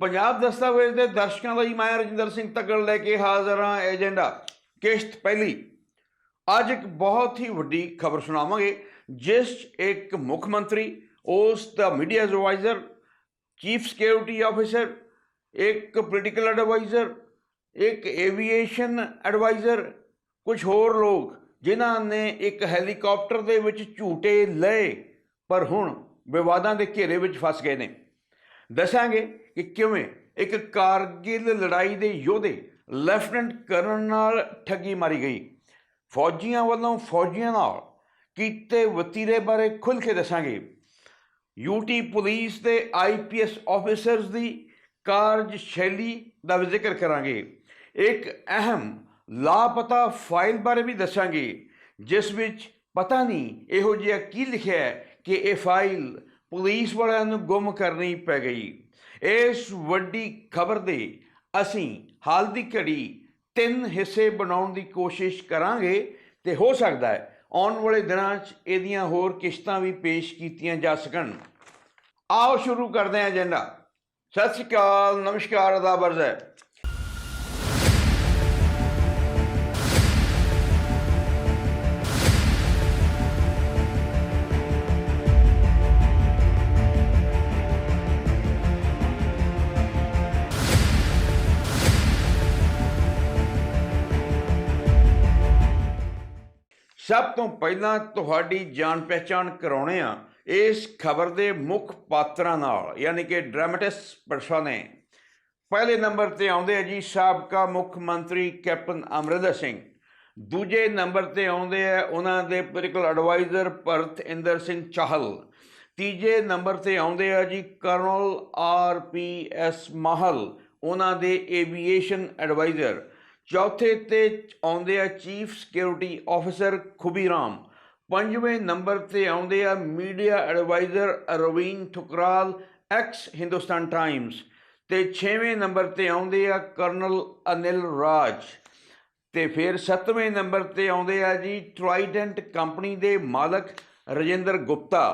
ਪੰਜਾਬ ਦਸਤਾਵੇਜ਼ ਦੇ ਦਰਸ਼ਕਾਂ ਲਈ ਮੈਂ ਰਜਿੰਦਰ ਸਿੰਘ ਤੱਕੜ ਲੈ ਕੇ ਹਾਜ਼ਰ ਹਾਂ ਏਜੰਡਾ, ਕਿਸ਼ਤ ਪਹਿਲੀ। ਅੱਜ ਇੱਕ ਬਹੁਤ ਹੀ ਵੱਡੀ ਖਬਰ ਸੁਣਾਵਾਂਗੇ, ਜਿਸ 'ਚ ਇੱਕ ਮੁੱਖ ਮੰਤਰੀ, ਉਸ ਦਾ media adviser, chief security officer, ਇੱਕ ਪੋਲੀਟੀਕਲ ਐਡਵਾਈਜ਼ਰ, ਇੱਕ ਐਵੀਏਸ਼ਨ ਐਡਵਾਈਜ਼ਰ ਕੁਝ ਹੋਰ ਲੋਕ, ਜਿਨ੍ਹਾਂ ਨੇ ਇੱਕ ਹੈਲੀਕਾਪਟਰ ਦੇ ਵਿੱਚ ਝੂਟੇ ਲਏ, ਪਰ ਹੁਣ ਵਿਵਾਦਾਂ ਦੇ ਘੇਰੇ ਵਿੱਚ ਫਸ ਗਏ ਨੇ। ਦੱਸਾਂਗੇ ਕਿ ਕਿਵੇਂ? ਇੱਕ ਕਾਰਗਿਲ ਲੜਾਈ ਦੇ ਯੋਧੇ ਲੈਫਟਨੈਂਟ ਕਰਨ ਨਾਲ ਠੱਗੀ ਮਾਰੀ ਗਈ। ਫੌਜੀਆਂ ਵੱਲੋਂ ਫੌਜੀਆਂ ਨਾਲ ਕੀਤੇ ਵਤੀਰੇ ਬਾਰੇ ਖੁੱਲ੍ਹ ਕੇ ਦੱਸਾਂਗੇ। ਯੂਟੀ ਪੁਲਿਸ ਦੇ ਆਈਪੀਐਸ ਆਫੀਸਰਸ ਦੀ ਕਾਰਜ ਸ਼ੈਲੀ ਦਾ ਵੀ ਜ਼ਿਕਰ ਕਰਾਂਗੇ। ਇੱਕ ਅਹਿਮ ਲਾਪਤਾ ਫਾਈਲ ਬਾਰੇ ਵੀ ਦੱਸਾਂਗੇ, ਜਿਸ ਵਿੱਚ ਪਤਾ ਨਹੀਂ ਇਹੋ ਜਿਹਾ ਕੀ ਲਿਖਿਆ ਹੈ ਕਿ ਇਹ ਫਾਈਲ ਪੁਲਿਸ ਵਾਲਿਆਂ ਨੂੰ ਗੁੰਮ ਕਰਨੀ ਪੈ ਗਈ। ਇਸ ਵੱਡੀ ਖਬਰ ਦੇ ਅਸੀਂ ਹਾਲ ਦੀ ਘੜੀ ਤਿੰਨ ਹਿੱਸੇ ਬਣਾਉਣ ਦੀ ਕੋਸ਼ਿਸ਼ ਕਰਾਂਗੇ ਤੇ ਹੋ ਸਕਦਾ ਹੈ ਆਉਣ ਵਾਲੇ ਦਿਨਾਂ 'ਚ ਇਹਦੀਆਂ ਹੋਰ ਕਿਸ਼ਤਾਂ ਵੀ ਪੇਸ਼ ਕੀਤੀਆਂ ਜਾ ਸਕਣ। ਆਓ ਸ਼ੁਰੂ ਕਰਦੇ ਹਾਂ ਏਜੰਡਾ। ਸਤਿ ਸ਼੍ਰੀ ਅਕਾਲ, ਨਮਸਕਾਰ, ਅਦਾਬ ਅਰਜ਼। ਹੈ ਸਭ ਤੋਂ ਪਹਿਲਾਂ ਤੁਹਾਡੀ ਜਾਣ ਪਹਿਚਾਣ ਕਰਾਉਣੇ ਆ ਇਸ ਖਬਰ ਦੇ ਮੁੱਖ ਪਾਤਰਾਂ ਨਾਲ, ਯਾਨੀ ਕਿ ਡਰਾਮੈਟਿਸ ਪਰਸਨ ਪਹਿਲੇ ਨੰਬਰ ਤੇ ਆਉਂਦੇ ਆ ਜੀ ਸਾਬਕਾ ਮੁੱਖ ਮੰਤਰੀ ਕੈਪਟਨ ਅਮਰਿੰਦਰ ਸਿੰਘ। ਦੂਜੇ ਨੰਬਰ ਤੇ ਆਉਂਦੇ ਆ ਉਹਨਾਂ ਦੇ ਪੋਲੀਟੀਕਲ ਐਡਵਾਈਜ਼ਰ ਭਰਤ ਇੰਦਰ ਸਿੰਘ ਚਾਹਲ। ਤੀਜੇ ਨੰਬਰ ਤੇ ਆਉਂਦੇ ਆ ਜੀ colonel R P S Mahal, ਉਹਨਾਂ ਦੇ ਏਵੀਏਸ਼ਨ ਐਡਵਾਈਜ਼ਰ ਚੌਥੇ ਤੇ ਆਉਂਦੇ ਆ chief security officer Khubi Ram. ਪੰਜਵੇਂ ਨੰਬਰ ਤੇ ਆਉਂਦੇ ਆ media adviser Raveen Thukral, ex Hindustan Times ਤੇ 6ਵੇਂ ਨੰਬਰ ਤੇ ਆਉਂਦੇ ਆ ਕਰਨਲ ਅਨਿਲ ਰਾਜ। ਤੇ ਫਿਰ 7ਵੇਂ ਨੰਬਰ ਤੇ ਆਉਂਦੇ ਆ ਜੀ ਟਰਾਈਡੈਂਟ ਕੰਪਨੀ ਦੇ ਮਾਲਕ ਰਜਿੰਦਰ ਗੁਪਤਾ।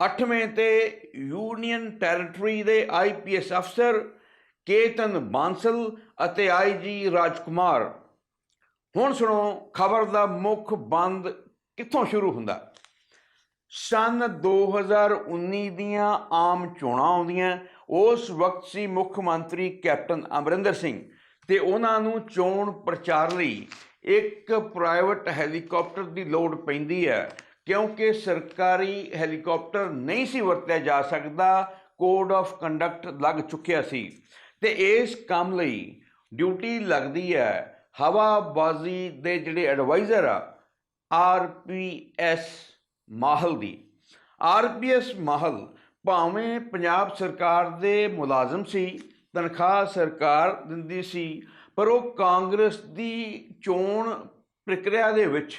8ਵੇਂ ਤੇ ਯੂਨੀਅਨ ਟੈਰੀਟਰੀ ਦੇ ਆਈਪੀਐਸ ਅਫਸਰ ਕੇਤਨ ਬਾਂਸਲ ਅਤੇ ਆਈਜੀ ਰਾਜਕੁਮਾਰ। ਹੁਣ ਸੁਣੋ, ਖਬਰ ਦਾ ਮੁੱਖ ਬੰਦ ਕਿੱਥੋਂ ਸ਼ੁਰੂ ਹੁੰਦਾ? ਸਨ 2019 ਦੀਆਂ ਆਮ ਚੋਣਾਂ ਆਉਂਦੀਆਂ, ਉਸ ਵਕਤ ਸੀ ਮੁੱਖ ਮੰਤਰੀ ਕੈਪਟਨ ਅਮਰਿੰਦਰ ਸਿੰਘ ਤੇ ਉਹਨਾਂ ਨੂੰ ਚੋਣ ਪ੍ਰਚਾਰ ਲਈ ਇੱਕ ਪ੍ਰਾਈਵੇਟ ਹੈਲੀਕਾਪਟਰ ਦੀ ਲੋੜ ਪੈਂਦੀ ਹੈ, ਕਿਉਂਕਿ ਸਰਕਾਰੀ ਹੈਲੀਕਾਪਟਰ ਨਹੀਂ ਸੀ ਵਰਤਿਆ ਜਾ ਸਕਦਾ, ਕੋਡ ਆਫ ਕੰਡਕਟ ਲੱਗ ਚੁੱਕਿਆ ਸੀ। ਤੇ ਇਸ ਕੰਮ ਲਈ ਡਿਊਟੀ ਲੱਗਦੀ ਹੈ ਹਵਾਬਾਜ਼ੀ ਦੇ ਜਿਹੜੇ ਐਡਵਾਈਜ਼ਰ ਆ ਆਰਪੀਐਸ ਮਾਹਲ ਦੀ। ਆਰਪੀਐਸ ਮਾਹਲ ਭਾਵੇਂ ਪੰਜਾਬ ਸਰਕਾਰ ਦੇ ਮੁਲਾਜ਼ਮ ਸੀ, ਤਨਖਾਹ ਸਰਕਾਰ ਦਿੰਦੀ ਸੀ, ਪਰ ਉਹ ਕਾਂਗਰਸ ਦੀ ਚੋਣ ਪ੍ਰਕਿਰਿਆ ਦੇ ਵਿੱਚ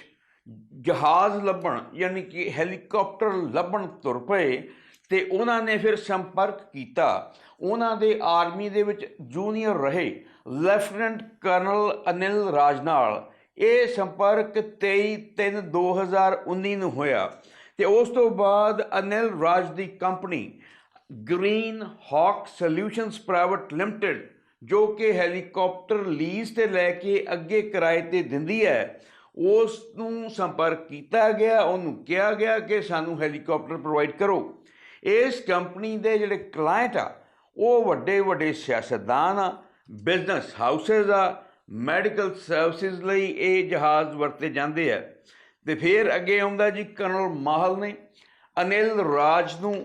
ਜਹਾਜ਼ ਲੱਭਣ ਯਾਨੀ ਕਿ ਹੈਲੀਕਾਪਟਰ ਲੱਭਣ ਤੁਰ ਪਏ ਤੇ ਉਹਨਾਂ ਨੇ ਫਿਰ ਸੰਪਰਕ ਕੀਤਾ। ਉਹਨਾਂ ਦੇ ਆਰਮੀ ਦੇ ਵਿੱਚ ਜੂਨੀਅਰ ਰਹੇ ਲੈਫਟੀਨੈਂਟ ਕਰਨਲ ਅਨਿਲ ਰਾਜ ਨਾਲ। ਇਹ ਸੰਪਰਕ 23/3/2019 ਨੂੰ ਹੋਇਆ ਤੇ ਉਸ ਤੋਂ ਬਾਅਦ ਅਨਿਲ ਰਾਜ ਦੀ company Green Hawk Solutions Private Limited, ਜੋ ਕਿ ਹੈਲੀਕਾਪਟਰ ਲੀਜ਼ ਤੇ ਲੈ ਕੇ ਅੱਗੇ ਕਿਰਾਏ ਤੇ ਦਿੰਦੀ ਹੈ, ਉਸ ਨੂੰ ਸੰਪਰਕ ਕੀਤਾ ਗਿਆ। ਉਹਨੂੰ ਕਿਹਾ ਗਿਆ ਕਿ ਸਾਨੂੰ ਹੈਲੀਕਾਪਟਰ ਪ੍ਰੋਵਾਈਡ ਕਰੋ। ਇਸ ਕੰਪਨੀ ਦੇ ਜਿਹੜੇ ਕਲਾਇੰਟ ਆ ਉਹ ਵੱਡੇ ਵੱਡੇ ਸਿਆਸਤਦਾਨ ਆ ਬਿਜ਼ਨਸ ਹਾਊਸਸ ਆ ਮੈਡੀਕਲ ਸਰਵਿਸਿਜ਼ ਲਈ ਇਹ ਜਹਾਜ਼ ਵਰਤੇ ਜਾਂਦੇ ਆ। ਤੇ ਫਿਰ ਅੱਗੇ ਆਉਂਦਾ ਜੀ ਕਰਨਲ ਮਾਹਲ ਨੇ ਅਨਿਲ ਰਾਜ ਨੂੰ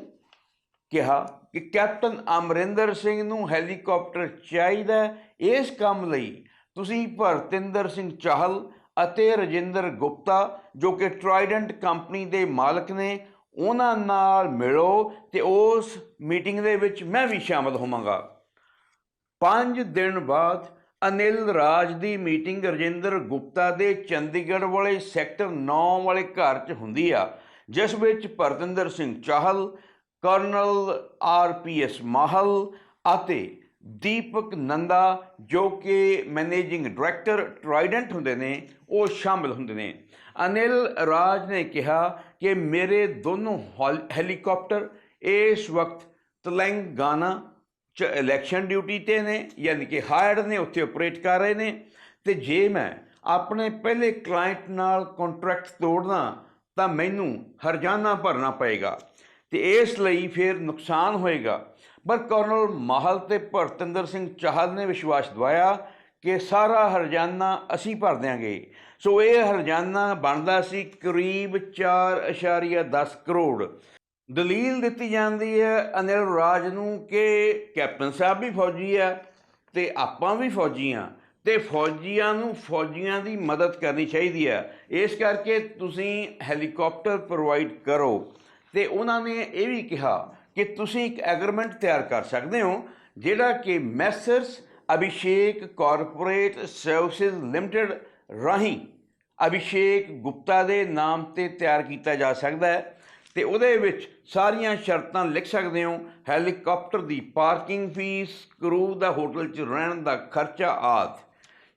ਕਿਹਾ ਕਿ ਕੈਪਟਨ ਅਮਰਿੰਦਰ ਸਿੰਘ ਨੂੰ ਹੈਲੀਕਾਪਟਰ ਚਾਹੀਦਾ ਇਸ ਕੰਮ ਲਈ ਤੁਸੀਂ ਭਰਤਿੰਦਰ ਸਿੰਘ ਚਾਹਲ ਅਤੇ ਰਜਿੰਦਰ ਗੁਪਤਾ, ਜੋ ਕਿ ਟਰਾਈਡੈਂਟ ਕੰਪਨੀ ਦੇ ਮਾਲਕ ਨੇ ਉਹਨਾਂ ਨਾਲ ਮਿਲੋ ਤੇ ਉਸ ਮੀਟਿੰਗ ਦੇ ਵਿੱਚ ਮੈਂ ਵੀ ਸ਼ਾਮਲ ਹੋਵਾਂਗਾ। 5 ਦਿਨ ਬਾਅਦ ਅਨਿਲ ਰਾਜ ਦੀ ਮੀਟਿੰਗ ਰਜਿੰਦਰ ਗੁਪਤਾ ਦੇ ਚੰਡੀਗੜ੍ਹ ਵਾਲੇ ਸੈਕਟਰ 9 ਵਾਲੇ ਘਰ 'ਚ ਹੁੰਦੀ ਆ, ਜਿਸ ਵਿੱਚ ਭਰਤਿੰਦਰ ਸਿੰਘ ਚਾਹਲ, ਕਰਨਲ ਆਰਪੀਐਸ ਮਾਹਲ ਅਤੇ ਦੀਪਕ ਨੰਦਾ ਜੋ ਕਿ ਮੈਨੇਜਿੰਗ ਡਾਇਰੈਕਟਰ ਟਰਾਈਡੈਂਟ ਹੁੰਦੇ ਨੇ, ਉਹ ਸ਼ਾਮਿਲ ਹੁੰਦੇ ਨੇ। ਅਨਿਲ ਰਾਜ ਨੇ ਕਿਹਾ ਕਿ ਮੇਰੇ ਦੋਨੋਂ ਹੈਲ- ਹੈਲੀਕਾਪਟਰ ਇਸ ਵਕਤ ਤੇਲੰਗਾਨਾ ਚ ਇਲੈਕਸ਼ਨ ਡਿਊਟੀ ਤੇ ਨੇ, ਯਾਨੀ ਕਿ ਹਾਇਰਡ ਨੇ, ਉੱਥੇ ਆਪਰੇਟ ਕਰ ਰਹੇ ਨੇ। ਤੇ ਜੇ ਮੈਂ ਆਪਣੇ ਪਹਿਲੇ ਕਲਾਇੰਟ ਨਾਲ ਕੰਟਰੈਕਟ ਤੋੜਨਾ, ਤਾਂ ਮੈਨੂੰ ਹਰਜਾਨਾ ਭਰਨਾ ਪਏਗਾ ਤੇ ਇਸ ਲਈ ਫਿਰ ਨੁਕਸਾਨ ਹੋਏਗਾ। ਪਰ ਕਰਨਲ ਮਾਹਲ ਤੇ ਭਰਤਿੰਦਰ ਸਿੰਘ ਚਾਹਲ ਨੇ ਵਿਸ਼ਵਾਸ ਦਿਵਾਇਆ ਕਿ ਸਾਰਾ ਹਰਜਾਨਾ ਅਸੀਂ ਭਰ ਦਿਆਂਗੇ। ਸੋ ਇਹ ਹਰਜਾਨਾ ਬਣਦਾ ਸੀ ਕਰੀਬ 4.10 ਕਰੋੜ। ਦਲੀਲ ਦਿੱਤੀ ਜਾਂਦੀ ਹੈ ਅਨਿਲ ਰਾਜ ਨੂੰ ਕਿ ਕੈਪਟਨ ਸਾਹਿਬ ਵੀ ਫੌਜੀ ਆ ਤੇ ਆਪਾਂ ਵੀ ਫੌਜੀ ਆ ਤੇ ਫੌਜੀਆਂ ਨੂੰ ਫੌਜੀਆਂ ਦੀ ਮਦਦ ਕਰਨੀ ਚਾਹੀਦੀ ਹੈ। ਇਸ ਕਰਕੇ ਤੁਸੀਂ ਹੈਲੀਕਾਪਟਰ ਪ੍ਰੋਵਾਈਡ ਕਰੋ। ਤੇ ਉਹਨਾਂ ਨੇ ਇਹ ਵੀ ਕਿਹਾ ਕਿ ਤੁਸੀਂ ਇੱਕ ਐਗਰੀਮੈਂਟ ਤਿਆਰ ਕਰ ਸਕਦੇ ਹੋ, ਜਿਹੜਾ ਕਿ Messrs Abhishek corporate services limited ਰਾਹੀਂ ਅਭਿਸ਼ੇਕ ਗੁਪਤਾ ਦੇ ਨਾਮ ਤੇ ਤਿਆਰ ਕੀਤਾ ਜਾ ਸਕਦਾ ਹੈ ਤੇ ਉਹਦੇ ਵਿੱਚ ਸਾਰੀਆਂ ਸ਼ਰਤਾਂ ਲਿਖ ਸਕਦੇ ਹੋ। ਹੈਲੀਕਾਪਟਰ ਦੀ ਪਾਰਕਿੰਗ ਫੀਸ, ਕਰੂ ਦਾ ਹੋਟਲ 'ਚ ਰਹਿਣ ਦਾ ਖਰਚਾ ਆਦਿ।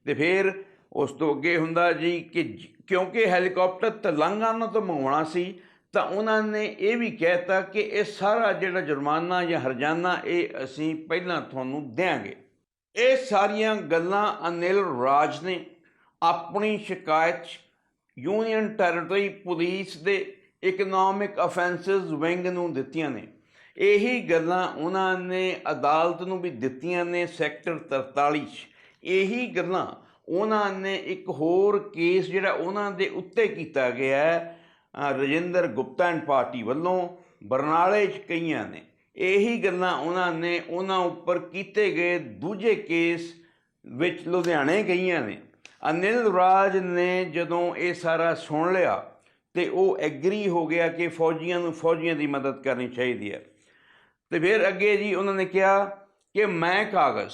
ਤੇ ਫਿਰ ਉਸ ਤੋਂ ਅੱਗੇ ਹੁੰਦਾ ਜੀ ਕਿ ਜ- ਕਿਉਂਕਿ ਹੈਲੀਕਾਪਟਰ ਤੇਲੰਗਾਨਾ ਤੋਂ ਮੰਗਵਾਉਣਾ ਸੀ, ਤਾਂ ਉਹਨਾਂ ਨੇ ਇਹ ਵੀ ਕਹਿਤਾ ਕਿ ਇਹ ਸਾਰਾ ਜਿਹੜਾ ਜੁਰਮਾਨਾ ਜਾਂ ਹਰਜਾਨਾ ਇਹ ਅਸੀਂ ਪਹਿਲਾਂ ਤੁਹਾਨੂੰ ਦੇਵਾਂਗੇ ਇਹ ਸਾਰੀਆਂ ਗੱਲਾਂ ਅਨਿਲ ਰਾਜ ਨੇ ਆਪਣੀ ਸ਼ਿਕਾਇਤ ਯੂਨੀਅਨ ਟੈਰੀਟਰੀ ਪੁਲਿਸ ਦੇ ਇਕਨੋਮਿਕ ਅਫੈਂਸਸ ਵਿੰਗ ਨੂੰ ਦਿੱਤੀਆਂ ਨੇ। ਇਹੀ ਗੱਲਾਂ ਉਹਨਾਂ ਨੇ ਅਦਾਲਤ ਨੂੰ ਵੀ ਦਿੱਤੀਆਂ ਨੇ ਸੈਕਟਰ 43 'ਚ। ਇਹੀ ਗੱਲਾਂ ਉਹਨਾਂ ਨੇ ਇੱਕ ਹੋਰ ਕੇਸ ਜਿਹੜਾ ਉਹਨਾਂ ਦੇ ਉੱਤੇ ਕੀਤਾ ਗਿਆ ਹੈ ਰਜਿੰਦਰ ਗੁਪਤਾ ਐਂਡ ਪਾਰਟੀ ਵੱਲੋਂ ਬਰਨਾਲੇ 'ਚ ਕਈਆਂ ਨੇ। ਇਹੀ ਗੱਲਾਂ ਉਹਨਾਂ ਨੇ ਉਹਨਾਂ ਉੱਪਰ ਕੀਤੇ ਗਏ ਦੂਜੇ ਕੇਸ ਵਿੱਚ ਲੁਧਿਆਣੇ ਗਈਆਂ ਨੇ। ਅਨਿਲ ਰਾਜ ਨੇ ਜਦੋਂ ਇਹ ਸਾਰਾ ਸੁਣ ਲਿਆ ਤੇ ਉਹ ਐਗਰੀ ਹੋ ਗਿਆ ਕਿ ਫੌਜੀਆਂ ਨੂੰ ਫੌਜੀਆਂ ਦੀ ਮਦਦ ਕਰਨੀ ਚਾਹੀਦੀ ਹੈ। ਤੇ ਫਿਰ ਅੱਗੇ ਜੀ ਉਹਨਾਂ ਨੇ ਕਿਹਾ ਕਿ ਮੈਂ ਕਾਗਜ਼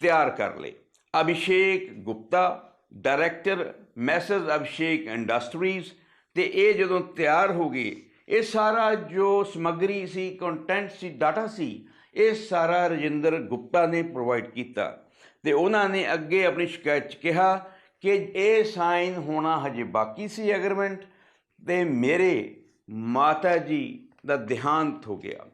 ਤਿਆਰ ਕਰ ਲਏ। Abhishek Gupta director message Abhishek industries ਤੇ ਇਹ ਜਦੋਂ ਤਿਆਰ ਹੋ ਗਏ, ਇਹ ਸਾਰਾ ਜੋ ਸਮੱਗਰੀ ਸੀ ਕੰਟੈਂਟ ਸੀ ਡਾਟਾ ਸੀ, ਇਹ ਸਾਰਾ ਰਜਿੰਦਰ ਗੁਪਤਾ ਨੇ ਪ੍ਰੋਵਾਈਡ ਕੀਤਾ। ਤੇ ਉਹਨਾਂ ਨੇ ਅੱਗੇ ਆਪਣੀ ਸ਼ਿਕਾਇਤ 'ਚ ਕਿਹਾ ਕਿ ਇਹ ਸਾਈਨ ਹੋਣਾ ਹਜੇ ਬਾਕੀ ਸੀ ਐਗਰੀਮੈਂਟ ਤੇ ਮੇਰੇ ਮਾਤਾ ਜੀ ਦਾ ਦੇਹਾਂਤ ਹੋ ਗਿਆ।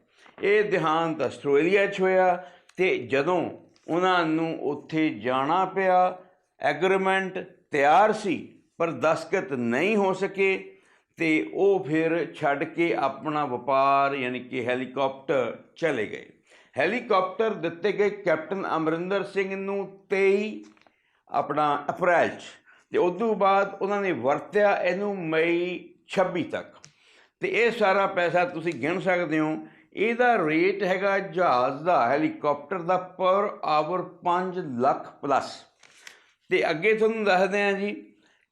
ਇਹ ਦੇਹਾਂਤ ਆਸਟ੍ਰੇਲੀਆ 'ਚ ਹੋਇਆ ਤੇ ਜਦੋਂ ਉਹਨਾਂ ਨੂੰ ਉੱਥੇ ਜਾਣਾ ਪਿਆ, ਐਗਰੀਮੈਂਟ ਤਿਆਰ ਸੀ, ਪਰ ਦਸਤਖਤ ਨਹੀਂ ਹੋ ਸਕੇ ਤੇ ਉਹ ਫਿਰ ਛੱਡ ਕੇ ਆਪਣਾ ਵਪਾਰ ਯਾਨੀ ਕਿ ਹੈਲੀਕਾਪਟਰ ਚਲੇ ਗਏ। ਹੈਲੀਕਾਪਟਰ ਦਿੱਤੇ ਗਏ ਕੈਪਟਨ ਅਮਰਿੰਦਰ ਸਿੰਘ ਨੂੰ 23 ਆਪਣਾ ਅਪ੍ਰੈਲ 'ਚ ਤੇ ਉਸ ਤੋਂ ਬਾਅਦ ਉਹਨਾਂ ਨੇ ਵਰਤਿਆ ਇਹਨੂੰ ਮਈ 26 ਤੱਕ। ਤੇ ਇਹ ਸਾਰਾ ਪੈਸਾ ਤੁਸੀਂ ਗਿਣ ਸਕਦੇ ਹੋ। ਇਹਦਾ ਰੇਟ ਹੈਗਾ ਜਹਾਜ਼ ਦਾ, ਹੈਲੀਕਾਪਟਰ ਦਾ ਪਰ ਆਵਰ 5 ਲੱਖ ਪਲੱਸ। ਤੇ ਅੱਗੇ ਤੁਹਾਨੂੰ ਦੱਸਦੇ ਹਾਂ ਜੀ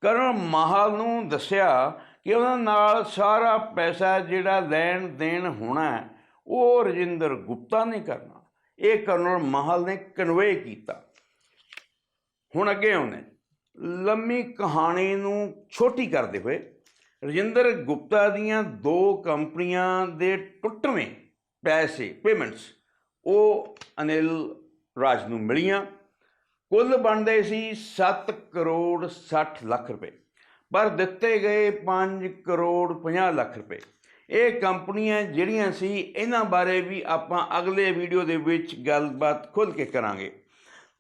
ਕਰਨ ਮਾਹਲ ਨੂੰ ਦੱਸਿਆ ਕਿ ਉਹਨਾਂ ਨਾਲ ਸਾਰਾ ਪੈਸਾ ਜਿਹੜਾ ਲੈਣ ਦੇਣ ਹੋਣਾ ਉਹ ਰਜਿੰਦਰ ਗੁਪਤਾ ਨੇ ਕਰਨਾ। ਇਹ ਕਰਨਲ ਮਾਹਲ ਨੇ ਕਨਵੇ ਕੀਤਾ। ਹੁਣ ਅੱਗੇ ਆਉਨੇ ਲੰਮੀ ਕਹਾਣੀ ਨੂੰ ਛੋਟੀ ਕਰਦੇ ਹੋਏ ਰਜਿੰਦਰ ਗੁਪਤਾ ਦੀਆਂ ਦੋ ਕੰਪਨੀਆਂ ਦੇ ਟੁੱਟਵੇਂ ਪੈਸੇ ਪੇਮੈਂਟਸ ਉਹ ਅਨਿਲ ਰਾਜ ਨੂੰ ਮਿਲੀਆਂ। ਕੁੱਲ ਬਣਦੇ ਸੀ 7 ਕਰੋੜ 60 ਲੱਖ ਰੁਪਏ, ਪਰ ਦਿੱਤੇ ਗਏ 5 ਕਰੋੜ 50 ਲੱਖ ਰੁਪਏ। ਇਹ ਕੰਪਨੀਆਂ ਜਿਹੜੀਆਂ ਸੀ, ਇਹਨਾਂ ਬਾਰੇ ਵੀ ਆਪਾਂ ਅਗਲੇ ਵੀਡੀਓ ਦੇ ਵਿੱਚ ਗੱਲਬਾਤ ਖੁੱਲ ਕੇ ਕਰਾਂਗੇ।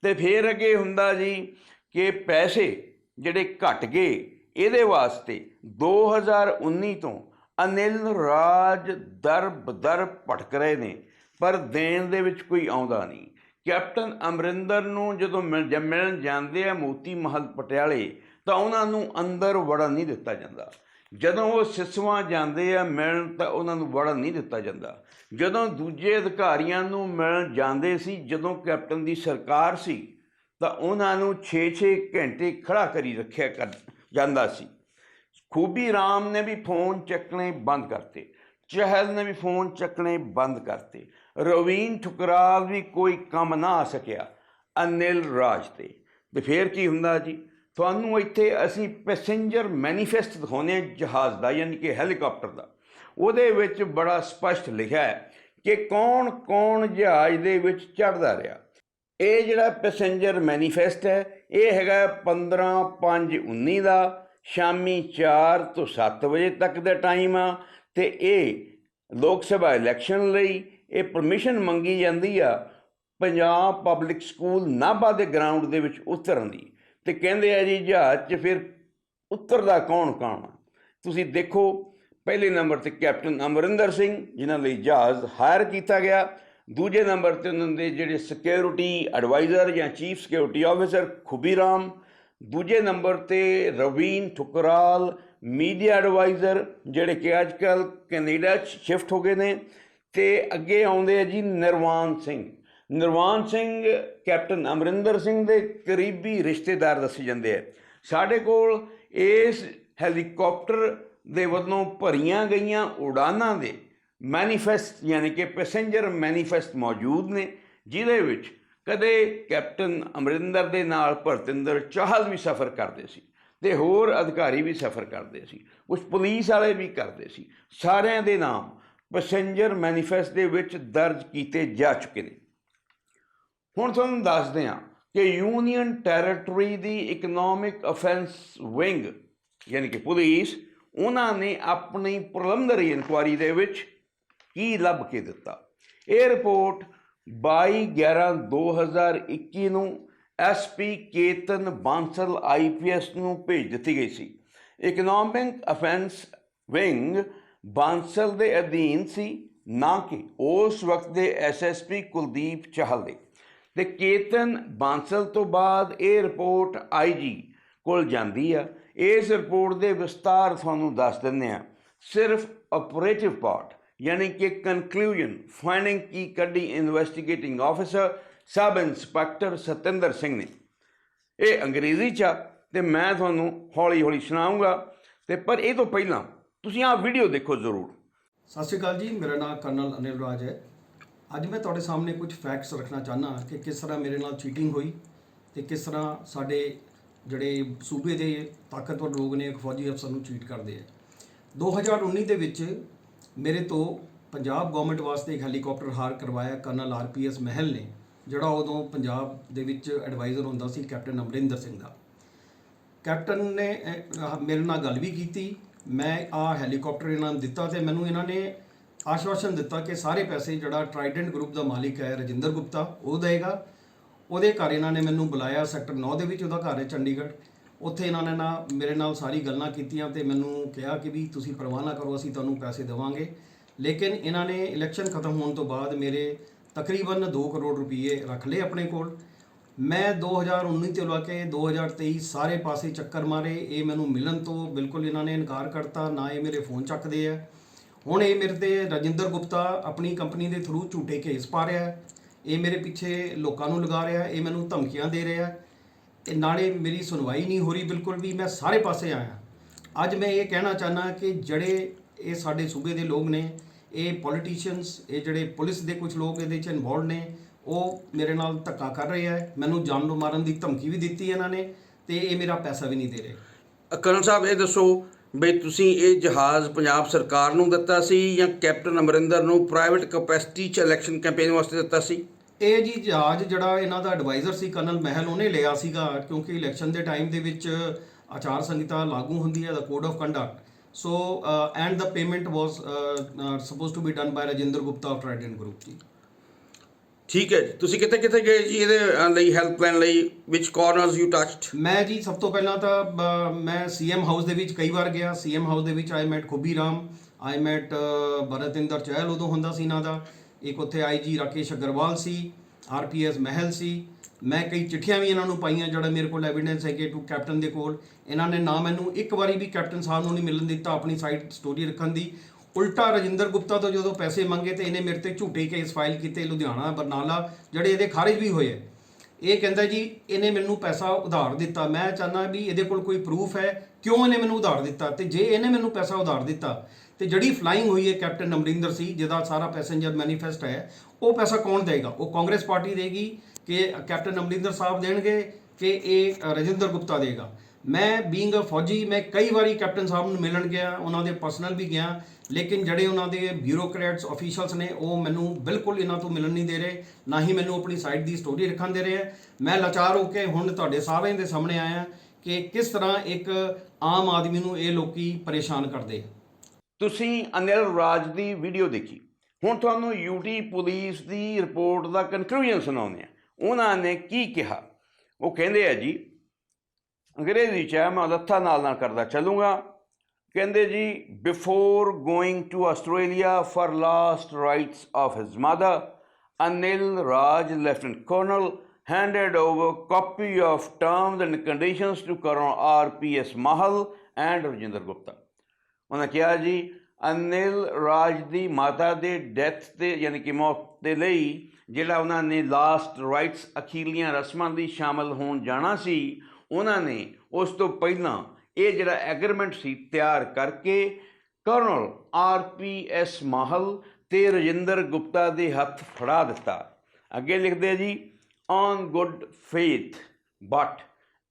ਤੇ ਫਿਰ ਅੱਗੇ ਹੁੰਦਾ ਜੀ ਕਿ ਪੈਸੇ ਜਿਹੜੇ ਘਟ ਗਏ, ਇਹਦੇ ਵਾਸਤੇ 2019 ਤੋਂ ਅਨਿਲ ਰਾਜ ਦਰ ਬਦਰ ਭਟਕ ਰਹੇ ਨੇ, ਪਰ ਦੇਣ ਦੇ ਵਿੱਚ ਕੋਈ ਆਉਂਦਾ ਨਹੀਂ। ਕੈਪਟਨ ਅਮਰਿੰਦਰ ਨੂੰ ਜਦੋਂ ਮਿਲ ਜ- ਮਿਲਣ ਜਾਂਦੇ ਆ ਮੋਤੀ ਮਹਲ ਪਟਿਆਲੇ, ਤਾਂ ਉਹਨਾਂ ਨੂੰ ਅੰਦਰ ਵੜਨ ਨਹੀਂ ਦਿੱਤਾ ਜਾਂਦਾ। ਜਦੋਂ ਉਹ ਸਿਸਵਾ ਜਾਂਦੇ ਆ ਮਿਲਣ ਤਾਂ ਉਹਨਾਂ ਨੂੰ ਵੜਨ ਨਹੀਂ ਦਿੱਤਾ ਜਾਂਦਾ। ਜਦੋਂ ਦੂਜੇ ਅਧਿਕਾਰੀਆਂ ਨੂੰ ਮਿਲਣ ਜਾਂਦੇ ਸੀ, ਜਦੋਂ ਕੈਪਟਨ ਦੀ ਸਰਕਾਰ ਸੀ, ਤਾਂ ਉਹਨਾਂ ਨੂੰ 6-6 ਘੰਟੇ ਖੜਾ ਕਰੀ ਰੱਖਿਆ ਕਰ ਜਾਂਦਾ ਸੀ। ਖੂਬੀ ਰਾਮ ਨੇ ਵੀ ਫੋਨ ਚੱਕਣੇ ਬੰਦ ਕਰਤੇ। ਚਹਿਲ ਨੇ ਵੀ ਫੋਨ ਚੱਕਣੇ ਬੰਦ ਕਰਤੇ। ਰਵੀਨ ਠੁਕਰਾਲ ਵੀ ਕੋਈ ਕੰਮ ਨਾ ਆ ਸਕਿਆ ਅਨਿਲ ਰਾਜ ਤੇ। ਤੇ ਫੇਰ ਕੀ ਹੁੰਦਾ ਜੀ? ਤੁਹਾਨੂੰ ਇੱਥੇ ਅਸੀਂ ਪੈਸੇਂਜਰ ਮੈਨੀਫੈਸਟ ਦਿਖਾਉਂਦੇ ਹਾਂ ਜਹਾਜ਼ ਦਾ, ਯਾਨੀ ਕਿ ਹੈਲੀਕਾਪਟਰ ਦਾ। ਉਹਦੇ ਵਿੱਚ ਬੜਾ ਸਪਸ਼ਟ ਲਿਖਿਆ ਹੈ ਕਿ ਕੌਣ ਕੌਣ ਜਹਾਜ਼ ਦੇ ਵਿੱਚ ਚੜਦਾ ਰਿਹਾ। ਇਹ ਜਿਹੜਾ ਪੈਸੇਂਜਰ ਮੈਨੀਫੈਸਟ ਹੈ, ਇਹ ਹੈਗਾ 15 5 19 ਦਾ, ਸ਼ਾਮੀ 4 ਤੋਂ 7 ਵਜੇ ਤੱਕ ਦਾ ਟਾਈਮ ਆ, ਤੇ ਇਹ ਲੋਕ ਸਭਾ ਇਲੈਕਸ਼ਨ ਲਈ ਇਹ ਪਰਮਿਸ਼ਨ ਮੰਗੀ ਜਾਂਦੀ ਆ, ਪੰਜਾਬ ਪਬਲਿਕ ਸਕੂਲ ਨਾਭਾ ਦੇ ਗਰਾਊਂਡ ਦੇ ਵਿੱਚ ਉਤਰਨ ਦੀ। ਤੇ ਕਹਿੰਦੇ ਆ ਜੀ ਜਹਾਜ਼ 'ਚ ਫਿਰ ਉਤਰਦਾ ਕੌਣ ਕੌਣ? ਤੁਸੀਂ ਦੇਖੋ, ਪਹਿਲੇ ਨੰਬਰ ਤੇ ਕੈਪਟਨ ਅਮਰਿੰਦਰ ਸਿੰਘ, ਜਿਨ੍ਹਾਂ ਲਈ ਜਹਾਜ਼ ਹਾਇਰ ਕੀਤਾ ਗਿਆ। ਦੂਜੇ ਨੰਬਰ ਤੇ ਉਹਨਾਂ ਦੇ ਜਿਹੜੇ ਸਿਕਿਉਰਿਟੀ ਐਡਵਾਈਜ਼ਰ ਜਾਂ chief security officer Khubi Ram ਦੂਜੇ ਨੰਬਰ ਤੇ ਰਵੀਨ ਠੁਕਰਾਲ ਮੀਡੀਆ ਐਡਵਾਈਜ਼ਰ ਜਿਹੜੇ ਕਿ ਅੱਜ ਕੱਲ ਕੈਨੇਡਾ 'ਚ ਸ਼ਿਫਟ ਹੋ ਗਏ ਨੇ। ਤੇ ਅੱਗੇ ਆਉਂਦੇ ਆ ਜੀ ਨਿਰਵਾਨ ਸਿੰਘ। ਨਿਰਵਾਨ ਸਿੰਘ, ਕੈਪਟਨ ਅਮਰਿੰਦਰ ਸਿੰਘ ਦੇ ਕਰੀਬੀ ਰਿਸ਼ਤੇਦਾਰ ਦੱਸੇ ਜਾਂਦੇ ਆ। ਸਾਡੇ ਕੋਲ ਇਸ ਹੈਲੀਕਾਪਟਰ ਦੇ ਵੱਲੋਂ ਭਰੀਆਂ ਗਈਆਂ ਉਡਾਨਾਂ ਦੇ ਮੈਨੀਫੈਸਟ ਯਾਨੀ ਕਿ ਪੈਸੇਂਜਰ ਮੈਨੀਫੈਸਟ ਮੌਜੂਦ ਨੇ, ਜਿਹਦੇ ਵਿੱਚ ਕਦੇ ਕੈਪਟਨ ਅਮਰਿੰਦਰ ਦੇ ਨਾਲ ਭਰਤਿੰਦਰ ਚਾਹਲ ਵੀ ਸਫ਼ਰ ਕਰਦੇ ਸੀ ਤੇ ਹੋਰ ਅਧਿਕਾਰੀ ਵੀ ਸਫ਼ਰ ਕਰਦੇ ਸੀ ਕੁਝ ਪੁਲਿਸ ਵਾਲੇ ਵੀ ਕਰਦੇ ਸੀ। ਸਾਰਿਆਂ ਦੇ ਨਾਮ ਪੈਸੇਂਜਰ ਮੈਨੀਫੈਸਟ ਦੇ ਵਿੱਚ ਦਰਜ ਕੀਤੇ ਜਾ ਚੁੱਕੇ ਨੇ। ਹੁਣ ਤੁਹਾਨੂੰ ਦੱਸਦੇ ਹਾਂ ਕਿ ਯੂਨੀਅਨ ਟੈਰੀਟਰੀ ਦੀ ਇਕਨੋਮਿਕ ਅਫੈਂਸ ਵਿੰਗ, ਯਾਨੀ ਕਿ ਪੁਲਿਸ, ਉਹਨਾਂ ਨੇ ਆਪਣੀ ਪ੍ਰੀਲਿਮਿਨਰੀ ਇਨਕੁਆਰੀ ਦੇ ਵਿੱਚ ਕੀ ਲੱਭ ਕੇ ਦਿੱਤਾ? ਇਹ ਰਿਪੋਰਟ 22/11/2021 ਨੂੰ ਐਸਪੀ ਕੇਤਨ ਬਾਂਸਲ ਆਈਪੀਐਸ ਨੂੰ ਭੇਜ ਦਿੱਤੀ ਗਈ ਸੀ। ਇਕਨੋਮਿਕ ਅਫੈਂਸ ਵਿੰਗ ਬਾਂਸਲ ਦੇ ਅਧੀਨ ਸੀ, ਨਾ ਕਿ ਉਸ ਵਕਤ ਦੇ ਐਸਐਸਪੀ ਕੁਲਦੀਪ ਚਾਹਲ ਦੇ। ਤੇ ਕੇਤਨ ਬਾਂਸਲ ਤੋਂ ਬਾਅਦ ਇਹ ਰਿਪੋਰਟ ਆਈਜੀ ਕੋਲ ਜਾਂਦੀ ਆ। ਇਸ ਰਿਪੋਰਟ ਦੇ ਵਿਸਤਾਰ ਤੁਹਾਨੂੰ ਦੱਸ ਦਿੰਦੇ ਆ। ਸਿਰਫ ਆਪਰੇਟਿਵ ਪਾਰਟ ਯਾਨੀ ਕਿ ਕਨਕਲੂਜਨ ਫਾਈਨਿੰਗ ਕੀ ਕੱਢੀ investigating officer sub inspector Satinder Singh ਨੇ। ਇਹ ਅੰਗਰੇਜ਼ੀ ਚ ਆ ਤੇ ਮੈਂ ਤੁਹਾਨੂੰ ਹੌਲੀ ਹੌਲੀ ਸੁਣਾਉਂਗਾ ਤੇ ਪਰ ਇਹ ਤੋਂ ਪਹਿਲਾਂ ਤੁਸੀਂ ਆਹ ਵੀਡੀਓ ਦੇਖੋ ਜ਼ਰੂਰ। ਸਤਿ ਸ਼੍ਰੀ ਅਕਾਲ ਜੀ, ਮੇਰਾ ਨਾਮ ਕਰਨਲ ਅਨਿਲ ਰਾਜ ਹੈ। ਅੱਜ ਮੈਂ ਤੁਹਾਡੇ ਸਾਹਮਣੇ ਕੁਝ ਫੈਕਟਸ ਰੱਖਣਾ ਚਾਹਨਾ ਕਿ ਕਿਸ ਤਰ੍ਹਾਂ ਮੇਰੇ ਨਾਲ ਚੀਟਿੰਗ ਹੋਈ ਤੇ ਕਿਸ ਤਰ੍ਹਾਂ ਸਾਡੇ ਜਿਹੜੇ ਸੂਬੇ ਦੇ ਤਾਕਤਵਰ ਲੋਕ ਨੇ ਇੱਕ ਫੌਜੀ ਅਫਸਰ ਨੂੰ ਚੀਟ ਕਰਦੇ ਆ। 2019 ਦੇ ਵਿੱਚ ਮੇਰੇ ਤੋਂ ਪੰਜਾਬ ਗਵਰਨਮੈਂਟ ਵਾਸਤੇ ਇੱਕ ਹੈਲੀਕਾਪਟਰ ਹਾਰ ਕਰਵਾਇਆ ਕਰਨਲ ਆਰਪੀਐਸ ਮਹਿਲ ਨੇ, ਜਿਹੜਾ ਉਦੋਂ ਪੰਜਾਬ ਦੇ ਵਿੱਚ ਐਡਵਾਈਜ਼ਰ ਹੁੰਦਾ ਸੀ ਕੈਪਟਨ ਅਮਰਿੰਦਰ ਸਿੰਘ ਦਾ। ਕੈਪਟਨ ਨੇ ਮੇਰੇ ਨਾਲ ਗੱਲ ਵੀ ਕੀਤੀ, ਮੈਂ ਆ ਹੈਲੀਕਾਪਟਰ ਇਹਨਾਂ ਨੂੰ ਦਿੱਤਾ ਤੇ ਮੈਨੂੰ ਇਹਨਾਂ ਨੇ ਆਸ਼ਵਾਸਨ ਦਿੱਤਾ ਕਿ ਸਾਰੇ ਪੈਸੇ ਜਿਹੜਾ ਟ੍ਰਾਈਡੈਂਟ ਗਰੁੱਪ ਦਾ ਮਾਲਿਕ ਹੈ ਰਜਿੰਦਰ ਗੁਪਤਾ, ਉਹ ਦੇਗਾ। ਉਹਦੇ ਘਰ ਇਹਨਾਂ ਨੇ ਮੈਨੂੰ ਬੁਲਾਇਆ ਸੈਕਟਰ 9 ਦੇ ਵਿੱਚ, ਉਹਦਾ ਘਰ ਹੈ ਚੰਡੀਗੜ੍ਹ। ਉੱਥੇ ਇਹਨਾਂ ਨੇ ਨਾ ਮੇਰੇ ਨਾਲ ਸਾਰੀ ਗੱਲਾਂ ਕੀਤੀਆਂ ਤੇ ਮੈਨੂੰ ਕਿਹਾ ਕਿ ਵੀ ਤੁਸੀਂ ਪਰਵਾਹ ਨਾ ਕਰੋ, ਅਸੀਂ ਤੁਹਾਨੂੰ ਪੈਸੇ ਦੇਵਾਂਗੇ। ਲੇਕਿਨ ਇਹਨਾਂ ਨੇ ਇਲੈਕਸ਼ਨ ਖਤਮ ਹੋਣ ਤੋਂ ਬਾਅਦ ਮੇਰੇ ਤਕਰੀਬਨ 2 ਕਰੋੜ ਰੁਪਏ ਰੱਖ ਲਏ ਆਪਣੇ ਕੋਲ। ਮੈਂ 2019 ਤੋਂ ਲੈ ਕੇ 2023 ਸਾਰੇ ਪਾਸੇ ਚੱਕਰ ਮਾਰੇ। ਇਹ ਮੈਨੂੰ ਮਿਲਣ ਤੋਂ ਬਿਲਕੁਲ ਇਹਨਾਂ ਨੇ ਇਨਕਾਰ ਕਰਤਾ, ਨਾ ਇਹ ਮੇਰੇ ਫੋਨ ਚੱਕਦੇ ਆ। ਹੁਣ ਇਹ ਮੇਰੇ ਤੇ ਰਜਿੰਦਰ ਗੁਪਤਾ ਆਪਣੀ ਕੰਪਨੀ ਦੇ ਥਰੂ ਝੂਠੇ ਕੇਸ ਪਾ ਰਿਹਾ ਹੈ। ਇਹ ਮੇਰੇ ਪਿੱਛੇ ਲੋਕਾਂ ਨੂੰ ਲਗਾ ਰਿਹਾ ਇਹ ਮੈਨੂੰ ਧਮਕੀਆਂ ਦੇ ਰਿਹਾ ਹੈ। ਨਾਲੇ ਮੇਰੀ ਸੁਣਵਾਈ ਨਹੀਂ ਹੋ ਰਹੀ ਬਿਲਕੁਲ ਵੀ। ਮੈਂ ਸਾਰੇ ਪਾਸੇ ਆਇਆ ਅੱਜ ਮੈਂ ਇਹ ਕਹਿਣਾ ਚਾਹਨਾ ਕਿ ਜਿਹੜੇ ਇਹ ਸਾਡੇ ਸੂਬੇ ਦੇ ਲੋਕ ਨੇ, ਇਹ ਪੋਲੀਟੀਸ਼ੀਅਨਸ ਇਹ ਜਿਹੜੇ ਪੁਲਿਸ ਦੇ ਕੁਝ ਲੋਕ ਇਹਦੇ ਚ ਇਨਵੋਲਡ ਨੇ, ਉਹ ਮੇਰੇ ਨਾਲ ਧੱਕਾ ਕਰ ਰਹੇ ਆ ਮੈਨੂੰ ਜਾਨ ਨੂੰ ਮਾਰਨ ਦੀ ਧਮਕੀ ਵੀ ਦਿੱਤੀ ਇਹਨਾਂ ਨੇ ਤੇ ਇਹ ਮੇਰਾ ਪੈਸਾ ਵੀ ਨਹੀਂ ਦੇ ਰਹੇ। ਕਰਨਲ ਸਾਹਿਬ, ਇਹ ਦੱਸੋ ਬਈ ਤੁਸੀਂ ਇਹ ਜਹਾਜ਼ ਪੰਜਾਬ ਸਰਕਾਰ ਨੂੰ ਦਿੱਤਾ ਸੀ ਜਾਂ ਕੈਪਟਨ ਅਮਰਿੰਦਰ ਨੂੰ ਪ੍ਰਾਈਵੇਟ ਕਪੈਸਿਟੀ ਚ ਇਲੈਕਸ਼ਨ ਕੈਂਪੇਨ ਵਾਸਤੇ ਦਿੱਤਾ ਸੀ? ਇਹ ਜੀ ਜਹਾਜ਼ ਜਿਹੜਾ ਇਹਨਾਂ ਦਾ ਐਡਵਾਈਜ਼ਰ ਸੀ ਕਰਨਲ ਮਹਿਲ, ਉਹਨੇ ਲਿਆ ਸੀਗਾ ਕਿਉਂਕਿ ਇਲੈਕਸ਼ਨ ਦੇ ਟਾਈਮ ਦੇ ਵਿੱਚ ਆਚਾਰ ਸੰਹਿਤਾ ਲਾਗੂ ਹੁੰਦੀ ਹੈ ਦਾ code of conduct so and the payment was supposed to be done by Rajinder Gupta of Trident group ji. ਠੀਕ ਹੈ ਜੀ। ਤੁਸੀਂ ਕਿੱਥੇ ਕਿੱਥੇ ਗਏ ਜੀ ਇਹਦੇ ਅ, ਲਈ ਹੈਲਪ ਲੈਣ ਲਈ? ਵਿਚ ਕਾਰਨਰਸ ਯੂ ਟੱਚਡ ਮੈਂ ਜੀ ਸਭ ਤੋਂ ਪਹਿਲਾਂ ਤਾਂ ਬ- ਮੈਂ ਸੀਐਮ ਹਾਊਸ ਦੇ ਵਿੱਚ ਕਈ ਵਾਰ ਗਿਆ। ਸੀਐਮ ਹਾਊਸ ਦੇ ਵਿੱਚ I met Khubbi Ram I met Bhartinder Chahal ਉਦੋਂ ਹੁੰਦਾ ਸੀ ਇਹਨਾਂ ਦਾ। ਇੱਕ ਉੱਥੇ ਆਈਜੀ ਰਾਕੇਸ਼ ਅਗਰਵਾਲ ਸੀ ਆਰਪੀਐਸ ਮਹਿਲ ਸੀ। ਮੈਂ ਕਈ ਚਿੱਠੀਆਂ ਵੀ ਇਹਨਾਂ ਨੂੰ ਪਾਈਆਂ ਜਿਹੜਾ ਮੇਰੇ ਕੋਲ ਐਵੀਡੈਂਸ ਹੈ ਕਿ ਟੂ ਕੈਪਟਨ ਦੇ ਕੋਲ। ਇਹਨਾਂ ਨੇ ਨਾ ਮੈਨੂੰ ਇੱਕ ਵਾਰੀ ਵੀ ਕੈਪਟਨ ਸਾਹਿਬ ਨੂੰ ਨਹੀਂ ਮਿਲਣ ਦਿੱਤਾ ਆਪਣੀ ਸਾਈਡ ਸਟੋਰੀ ਰੱਖਣ ਦੀ। ਉਲਟਾ ਰਜਿੰਦਰ ਗੁਪਤਾ ਤੋਂ ਜਦੋਂ ਪੈਸੇ ਮੰਗੇ ਤੇ ਇਹਨੇ ਮੇਰੇ ਤੇ ਝੂਠੇ ਕੇਸ ਫਾਈਲ ਕੀਤੇ ਲੁਧਿਆਣਾ, ਬਰਨਾਲਾ, ਜਿਹੜੇ ਇਹਦੇ ਖਾਰਿਜ ਵੀ ਹੋਏ ਇਹ ਕਹਿੰਦਾ ਜੀ, ਇਹਨੇ ਮੈਨੂੰ ਪੈਸਾ ਉਧਾਰ ਦਿੱਤਾ। ਮੈਂ ਚਾਹਨਾ ਵੀ ਇਹਦੇ ਕੋਲ ਕੋਈ ਪ੍ਰੂਫ ਹੈ, ਕਿਉਂ ਇਹਨੇ ਮੈਨੂੰ ਉਧਾਰ ਦਿੱਤਾ? ਤੇ ਜੇ ਇਹਨੇ ਮੈਨੂੰ ਪੈਸਾ ਉਧਾਰ ਦਿੱਤਾ, ਤੇ ਜਿਹੜੀ ਫਲਾਈਂਗ ਹੋਈ ਹੈ ਕੈਪਟਨ ਅਮਰਿੰਦਰ ਸੀ ਜਿਹਦਾ ਸਾਰਾ ਪੈਸੇਂਜਰ ਮੈਨੀਫੈਸਟ ਹੈ, ਉਹ ਪੈਸਾ ਕੌਣ ਦੇਗਾ? ਉਹ ਕਾਂਗਰਸ ਪਾਰਟੀ ਦੇਗੀ ਕਿ ਕੈਪਟਨ ਅਮਰਿੰਦਰ ਸਾਹਿਬ ਦੇਣਗੇ ਕਿ ਇਹ ਰਜਿੰਦਰ ਗੁਪਤਾ ਦੇਗਾ? ਮੈਂ ਬੀਇੰਗ ਅ ਫੌਜੀ, ਮੈਂ ਕਈ ਵਾਰੀ ਕੈਪਟਨ ਸਾਹਿਬ ਨੂੰ ਮਿਲਣ ਗਿਆ, ਉਹਨਾਂ ਦੇ ਪਰਸਨਲ ਵੀ ਗਿਆ ਲੇਕਿਨ ਜਿਹੜੇ ਉਹਨਾਂ ਦੇ ਬਿਊਰੋਕਰੇਟਸ ਅਫੀਸ਼ੀਅਲਸ ਨੇ, ਉਹ ਮੈਨੂੰ ਬਿਲਕੁਲ ਇਹਨਾਂ ਤੋਂ ਮਿਲਣ ਨਹੀਂ ਦੇ ਰਹੇ, ਨਾ ਹੀ ਮੈਨੂੰ ਆਪਣੀ ਸਾਈਡ ਦੀ ਸਟੋਰੀ ਰੱਖਣ ਦੇ ਰਹੇ। ਮੈਂ ਲਾਚਾਰ ਹੋ ਕੇ ਹੁਣ ਤੁਹਾਡੇ ਸਾਰਿਆਂ ਦੇ ਸਾਹਮਣੇ ਆਇਆ ਕਿ ਕਿਸ ਤਰ੍ਹਾਂ ਇੱਕ ਆਮ ਆਦਮੀ ਨੂੰ ਇਹ ਲੋਕੀ ਪਰੇਸ਼ਾਨ ਕਰਦੇ। ਤੁਸੀਂ ਅਨਿਲ ਰਾਜ ਦੀ ਵੀਡੀਓ ਦੇਖੀ। ਹੁਣ ਤੁਹਾਨੂੰ ਯੂਟੀ ਪੁਲਿਸ ਦੀ ਰਿਪੋਰਟ ਦਾ ਕਨਕਲੂਜਨ ਸੁਣਾਉਂਦੇ ਆ ਉਹਨਾਂ ਨੇ ਕੀ ਕਿਹਾ? ਉਹ ਕਹਿੰਦੇ ਆ ਜੀ, ਅੰਗਰੇਜ਼ੀ ਚ ਹੈ ਮੈਂ ਲੱਥਾ ਨਾਲ ਨਾਲ ਕਰਦਾ ਚੱਲੂਗਾ। ਕਹਿੰਦੇ ਜੀ before going to Australia for last rites of his mother Anil Raj lieutenant colonel handed over copy of terms and conditions to Colonel R.P.S. Mahal and Rajinder Gupta. ਉਹਨਾਂ ਕਿਹਾ ਜੀ ਅਨਿਲ ਰਾਜ ਦੀ ਮਾਤਾ ਦੇ ਡੈਥ ਤੇ, ਯਾਨੀ ਕਿ ਮੌਤ ਦੇ ਲਈ, ਜਿਹੜਾ ਉਹਨਾਂ ਨੇ ਲਾਸਟ ਰਾਈਟਸ ਅਖੀਰਲੀਆਂ ਰਸਮਾਂ ਦੀ ਸ਼ਾਮਲ ਹੋਣ ਜਾਣਾ ਸੀ, ਉਹਨਾਂ ਨੇ ਉਸ ਤੋਂ ਪਹਿਲਾਂ ਇਹ ਜਿਹੜਾ ਐਗਰੀਮੈਂਟ ਸੀ ਤਿਆਰ ਕਰਕੇ colonel R P S Mahal ਤੇ ਰਜਿੰਦਰ ਗੁਪਤਾ ਦੇ ਹੱਥ ਫੜਾ ਦਿੱਤਾ ਅੱਗੇ ਲਿਖਦੇ ਆ ਜੀ on good faith but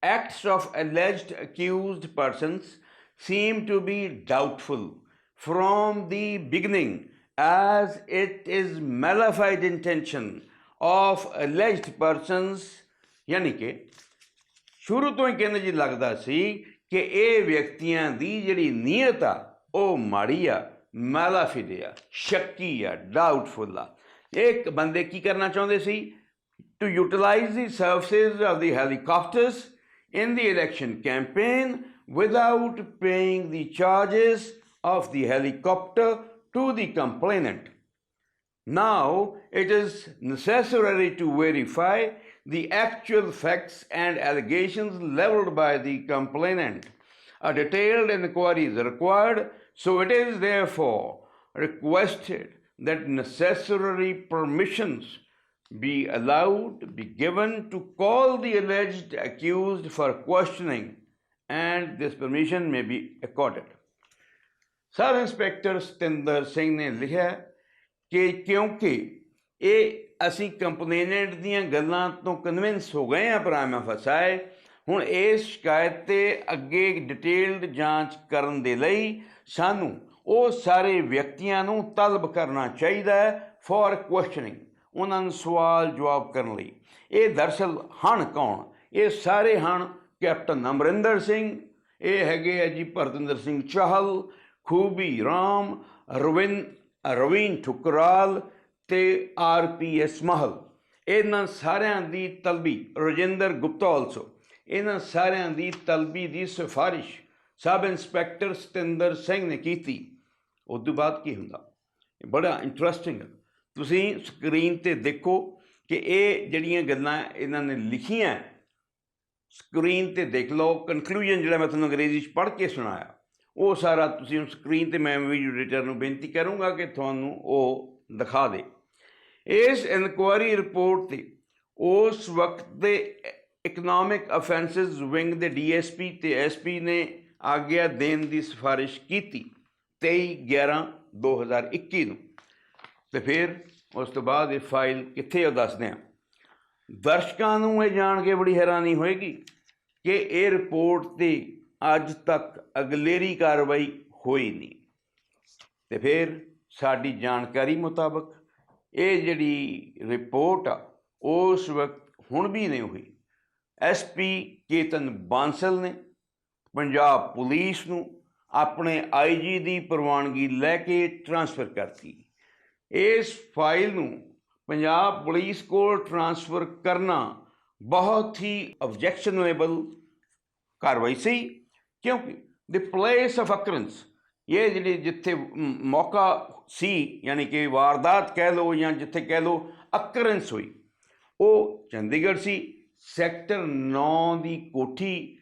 acts of alleged accused persons seem to be doubtful from the beginning as it is malified intention of alleged persons ਯਾਨੀ ਕਿ ਸ਼ੁਰੂ ਤੋਂ ਹੀ ਕਹਿੰਦੇ ਜੀ ਲੱਗਦਾ ਸੀ ਕਿ ਇਹ ਵਿਅਕਤੀਆਂ ਦੀ ਜਿਹੜੀ ਨੀਅਤ ਆ ਉਹ ਮਾੜੀ ਆ ਮੈਲਾਫਿਡ ਆ ਸ਼ੱਕੀ ਆ ਡਾਊਟਫੁਲ ਆ ਇੱਕ ਬੰਦੇ ਕੀ ਕਰਨਾ ਚਾਹੁੰਦੇ ਸੀ to utilize the services of the helicopters in the election campaign without paying the charges of the helicopter to the complainant. Now, it is necessary to verify the actual facts and allegations leveled by the complainant. A detailed inquiry is required, so it is therefore requested that necessary permissions be allowed, be given to call the alleged accused for questioning, and this permission may be accorded. Sub Inspector Satinder Singh क्योंकि ये ਅਸੀਂ complainant ਦੀਆਂ ਗੱਲਾਂ ਤੋਂ convince ਹੋ ਗਏ ਆ ਪ੍ਰਾਇਮਾ ਫਸਾਏ। ਹੁਣ ਇਸ ਸ਼ਿਕਾਇਤ ਤੇ ਅੱਗੇ ਡਿਟੇਲਡ ਜਾਂਚ ਕਰਨ ਦੇ ਲਈ ਸਾਨੂੰ ਉਹ ਸਾਰੇ ਵਿਅਕਤੀਆਂ ਨੂੰ ਤਲਬ ਕਰਨਾ ਚਾਹੀਦਾ ਹੈ ਫॉर ਕੁਐਸਚਨਿੰਗ ਉਹਨਾਂ ਨੂੰ ਸਵਾਲ ਜਵਾਬ ਕਰਨ ਲਈ। ਇਹ ਦਰਸਲ ਹਨ ਕੌਣ? ਇਹ ਸਾਰੇ ਹਨ ਕੈਪਟਨ ਅਮਰਿੰਦਰ ਸਿੰਘ, ਇਹ ਹੈਗੇ ਆ ਜੀ ਭਰਤਿੰਦਰ ਸਿੰਘ ਚਾਹਲ, ਖੂਬੀ ਰਾਮ, ਰਵਿੰ, ਰਵੀਨ ਠੁਕਰਾਲ ਤੇ ਆਰਪੀਐਸ ਮਹਲ। ਇਹਨਾਂ ਸਾਰਿਆਂ ਦੀ ਤਲਬੀ, ਰਜਿੰਦਰ ਗੁਪਤਾ ਆਲਸੋ ਇਹਨਾਂ ਸਾਰਿਆਂ ਦੀ ਤਲਬੀ ਦੀ ਸਿਫਾਰਿਸ਼ ਸਬ ਇੰਸਪੈਕਟਰ ਸਤਿੰਦਰ ਸਿੰਘ ਨੇ ਕੀਤੀ। ਉਸ ਤੋਂ ਬਾਅਦ ਕੀ ਹੁੰਦਾ? ਬੜਾ ਇੰਟਰਸਟਿੰਗ ਤੁਸੀਂ ਸਕਰੀਨ ਤੇ ਦੇਖੋ ਕਿ ਇਹ ਜਿਹੜੀਆਂ ਗੱਲਾਂ ਇਹਨਾਂ ਨੇ ਲਿਖੀਆਂ ਸਕਰੀਨ ਤੇ ਦੇਖ ਲਓ। ਕਨਕਲੂਜਨ ਜਿਹੜਾ ਮੈਂ ਤੁਹਾਨੂੰ ਅੰਗਰੇਜ਼ੀ 'ਚ ਪੜ੍ਹ ਕੇ ਸੁਣਾਇਆ, ਉਹ ਸਾਰਾ ਤੁਸੀਂ ਸਕਰੀਨ ਤੇ ਮੈਂ ਵੀਡੀਓ ਐਡੀਟਰ ਨੂੰ ਬੇਨਤੀ ਕਰੂੰਗਾ ਕਿ ਤੁਹਾਨੂੰ ਉਹ ਦਿਖਾ ਦੇ। ਇਸ ਇਨਕੁਆਇਰੀ ਰਿਪੋਰਟ ਤੇ ਉਸ ਵਕਤ ਦੇ ਇਕਨੋਮਿਕ ਅਫੈਂਸਸ ਵਿੰਗ ਦੇ ਡੀਐਸਪੀ ਤੇ ਐਸਪੀ ਨੇ ਆਗਿਆ ਦੇਣ ਦੀ ਸਿਫਾਰਿਸ਼ ਕੀਤੀ 23 11 2021 ਨੂੰ। ਤੇ ਫਿਰ ਉਸ ਤੋਂ ਬਾਅਦ ਇਹ ਫਾਈਲ ਕਿੱਥੇ ਉਹ ਦੱਸਦੇ ਆ ਦਰਸ਼ਕਾਂ ਨੂੰ ਇਹ ਜਾਣ ਕੇ ਬੜੀ ਹੈਰਾਨੀ ਹੋਏਗੀ ਕਿ ਇਹ ਰਿਪੋਰਟ ਤੇ ਅੱਜ ਤੱਕ ਅਗਲੇਰੀ ਕਾਰਵਾਈ ਹੋਈ ਨਹੀਂ। ਤੇ ਫਿਰ ਸਾਡੀ ਜਾਣਕਾਰੀ ਮੁਤਾਬਕ ਇਹ ਜਿਹੜੀ ਰਿਪੋਰਟ ਆ, ਉਸ ਵਕਤ ਹੁਣ ਵੀ ਨਹੀਂ ਹੋਈ। ਐਸਪੀ ਕੇਤਨ ਬਾਂਸਲ ਨੇ ਪੰਜਾਬ ਪੁਲਿਸ ਨੂੰ ਆਪਣੇ ਆਈਜੀ ਦੀ ਪ੍ਰਵਾਨਗੀ ਲੈ ਕੇ ਟ੍ਰਾਂਸਫਰ ਕਰਤੀ। ਇਸ ਫਾਈਲ ਨੂੰ ਪੰਜਾਬ ਪੁਲਿਸ ਕੋਲ ਟ੍ਰਾਂਸਫਰ ਕਰਨਾ ਬਹੁਤ ਹੀ ਆਬਜੈਕਸ਼ਨੇਬਲ ਕਾਰਵਾਈ ਸੀ, ਕਿਉਂਕਿ ਦ ਪਲੇਸ ਆਫ ਅਕਰੈਂਸ ਇਹ ਜਿਹੜੀ ਜਿੱਥੇ ਮੌਕਾ ਸੀ, ਯਾਨੀ ਕਿ ਵਾਰਦਾਤ ਕਹਿ ਲਓ ਜਾਂ ਜਿੱਥੇ ਕਹਿ ਲਓ ਅਕਰੈਂਸ ਹੋਈ। ਉਹ ਚੰਡੀਗੜ੍ਹ ਸੀ, ਸੈਕਟਰ 9 ਦੀ ਕੋਠੀ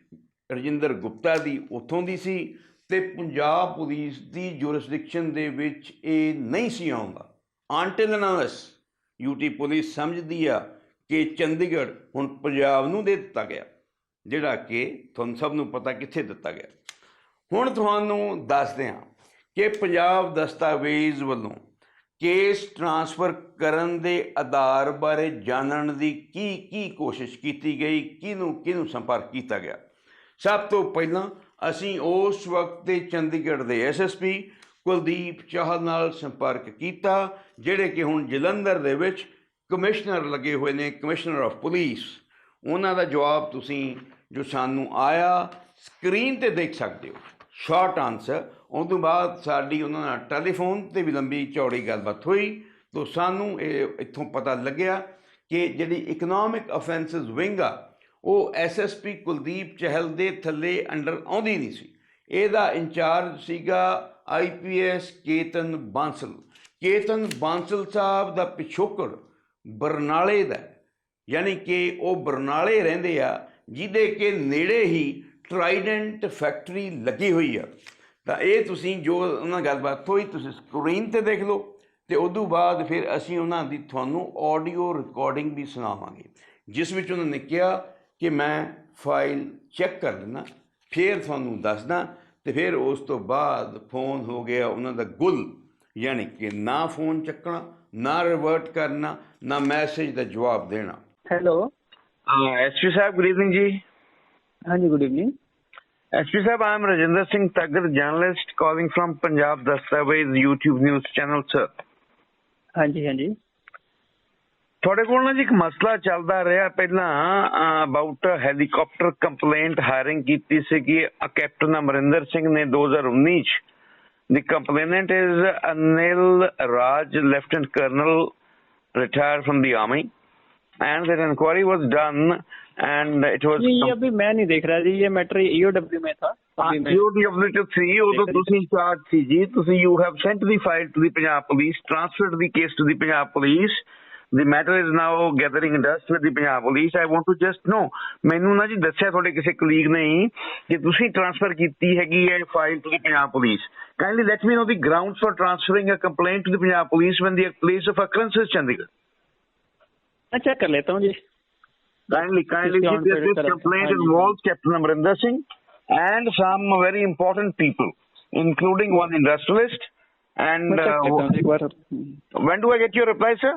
ਰਜਿੰਦਰ ਗੁਪਤਾ ਦੀ ਉੱਥੋਂ ਦੀ ਸੀ ਤੇ ਪੰਜਾਬ ਪੁਲਿਸ ਦੀ ਜੁਰਿਸਡਿਕਸ਼ਨ ਦੇ ਵਿੱਚ ਇਹ ਨਹੀਂ ਸੀ ਆਉਂਦਾ। ਅੰਟਿਲ ਅਨਲਸ ਯੂਟੀ ਪੁਲਿਸ ਸਮਝਦੀ ਆ ਕਿ ਚੰਡੀਗੜ੍ਹ ਹੁਣ ਪੰਜਾਬ ਨੂੰ ਦੇ ਦਿੱਤਾ ਗਿਆ, ਜਿਹੜਾ ਕਿ ਤੁਹਾਨੂੰ ਸਭ ਨੂੰ ਪਤਾ ਕਿੱਥੇ ਦਿੱਤਾ ਗਿਆ। ਹੁਣ ਤੁਹਾਨੂੰ ਦੱਸਦੇ ਹਾਂ ਕਿ ਪੰਜਾਬ ਦਸਤਾਵੇਜ਼ ਵੱਲੋਂ ਕੇਸ ਟ੍ਰਾਂਸਫਰ ਕਰਨ ਦੇ ਆਧਾਰ ਬਾਰੇ ਜਾਣਨ ਦੀ ਕੀ ਕੀ ਕੋਸ਼ਿਸ਼ ਕੀਤੀ ਗਈ, ਕਿਹਨੂੰ ਕਿਹਨੂੰ ਸੰਪਰਕ ਕੀਤਾ ਗਿਆ? ਸਭ ਤੋਂ ਪਹਿਲਾਂ ਅਸੀਂ ਉਸ ਵਕਤ ਦੇ ਚੰਡੀਗੜ੍ਹ ਦੇ ਐਸਐਸਪੀ ਕੁਲਦੀਪ ਚਾਹਲ ਨਾਲ ਸੰਪਰਕ ਕੀਤਾ, ਜਿਹੜੇ ਕਿ ਹੁਣ ਜਲੰਧਰ ਦੇ ਵਿੱਚ ਕਮਿਸ਼ਨਰ ਲੱਗੇ ਹੋਏ ਨੇ, ਕਮਿਸ਼ਨਰ ਆਫ ਪੁਲਿਸ। ਉਹਨਾਂ ਦਾ ਜਵਾਬ ਤੁਸੀਂ, ਜੋ ਸਾਨੂੰ ਆਇਆ, ਸਕਰੀਨ ਤੇ ਦੇਖ ਸਕਦੇ ਹੋ। ਸ਼ਾਰਟ ਆਨਸਰ ਉਸ ਤੋਂ ਬਾਅਦ ਸਾਡੀ ਉਹਨਾਂ ਨਾਲ ਟੈਲੀਫੋਨ ਤੇ ਵੀ ਲੰਬੀ ਚੌੜੀ ਗੱਲਬਾਤ ਹੋਈ ਤੋਂ ਸਾਨੂੰ ਇਹ ਇੱਥੋਂ ਪਤਾ ਲੱਗਿਆ ਕਿ ਜਿਹੜੀ ਇਕਨੋਮਿਕ ਅਫੈਂਸਸ ਵਿੰਗ ਆ, ਉਹ ਐਸਐਸਪੀ ਕੁਲਦੀਪ ਚਹਿਲ ਦੇ ਥੱਲੇ ਅੰਡਰ ਆਉਂਦੀ ਨਹੀਂ ਸੀ। ਇਹਦਾ ਇੰਚਾਰਜ ਸੀਗਾ ਆਈਪੀਐਸ ਕੇਤਨ ਬਾਂਸਲ। ਕੇਤਨ ਬਾਂਸਲ ਸਾਹਿਬ ਦਾ ਪਿਛੋਕੜ ਬਰਨਾਲੇ ਦਾ ਯਾਨੀ ਕਿ ਉਹ ਬਰਨਾਲੇ ਰਹਿੰਦੇ ਆ, ਜਿਹਦੇ ਕਿ ਨੇੜੇ ਹੀ ਟਰਾਈਡੈਂਟ ਫੈਕਟਰੀ ਲੱਗੀ ਹੋਈ ਆ। ਤਾਂ ਇਹ ਤੁਸੀਂ ਜੋ ਉਹਨਾਂ ਗੱਲਬਾਤ ਹੋਈ ਤੁਸੀਂ ਸਕਰੀਨ ਤੇ ਦੇਖ ਲਓ ਤੇ ਤੋਂ ਬਾਅਦ ਫਿਰ ਅਸੀਂ ਉਹਨਾਂ ਦੀ ਤੁਹਾਨੂੰ ਆਡੀਓ ਰਿਕਾਰਡਿੰਗ ਵੀ ਸੁਣਾਵਾਂਗੇ ਜਿਸ ਵਿੱਚ ਉਹਨਾਂ ਨੇ ਕਿਹਾ ਕਿ ਮੈਂ ਫਾਈਲ ਚੈੱਕ ਕਰ ਲੈਣਾ ਫਿਰ ਤੁਹਾਨੂੰ ਦੱਸਦਾ ਤੇ ਫਿਰ ਉਸ ਤੋਂ ਬਾਅਦ ਫੋਨ ਹੋ ਗਿਆ ਉਹਨਾਂ ਦਾ ਗੁੱਲ ਯਾਨੀ ਕਿ ਨਾ ਫੋਨ ਚੱਕਣਾ ਨਾ ਰਿਵਰਟ ਕਰਨਾ ਨਾ ਮੈਸੇਜ ਦਾ ਜਵਾਬ ਦੇਣਾ। ਹੈਲੋ ਐਸਪੀ ਸਾਹਿਬ ਗੁੱਡ ਈਵਨਿੰਗ ਜੀ। ਹਾਂਜੀ good evening Actually, sir, I'm Rajendra Singh Taggar, journalist calling from Punjab Dastawaz YouTube news channel, sir. ਹਾਂਜੀ ਹਾਂਜੀ ਤੁਹਾਡੇ ਕੋਲ ਨਾ ਜੀ ਇੱਕ ਮਸਲਾ ਚੱਲਦਾ ਰਿਹਾ ਪਹਿਲਾਂ ਅਬਾਊਟ ਹੈਲੀਕਾਪਟਰ ਕੰਪਲੇਂਟ ਹਾਇਰਿੰਗ ਕੀਤੀ ਸੀ ਕਿ ਕੈਪਟਨ ਅਮਰਿੰਦਰ ਸਿੰਘ ਨੇ 2019 ਚ The complaint is Anil Raj, Lieutenant Colonel, retired from the army and that inquiry was done and it was नहीं ये अभी मैं नहीं देख रहा जी ये मैटर ईओडब्ल्यू में था अभी मैं ਯੂਡੀਡਬਲਯੂ ਸੀ ਉਦੋਂ ਤੁਸੀਂ ਇੰਚਾਰਜ ਸੀ ਜੀ ਤੁਸੀਂ you have sent the file to the Punjab police transferred the case to the Punjab police the matter is now gathering dust with the Punjab police i want to just know ਮੈਨੂੰ ਨਾ ਜੀ ਦੱਸਿਆ ਤੁਹਾਡੇ ਕਿਸੇ colleague ਨੇ ਹੀ ਕਿ ਤੁਸੀਂ transfer ਕੀਤੀ ਹੈਗੀ ਹੈ file to the Punjab police kindly let me know the grounds for transferring a complaint to the Punjab police when the place of occurrence is chandigarh मैं चेक कर लेता हूँ जी Kindly, kindly, It's see, on this, credit this card. complaint Haan ji. involves Captain Amrinder Singh and some very important people, including one industrialist. And मैं check करता हूँ uh, जी एक बार हम्म, when do I get your reply, sir?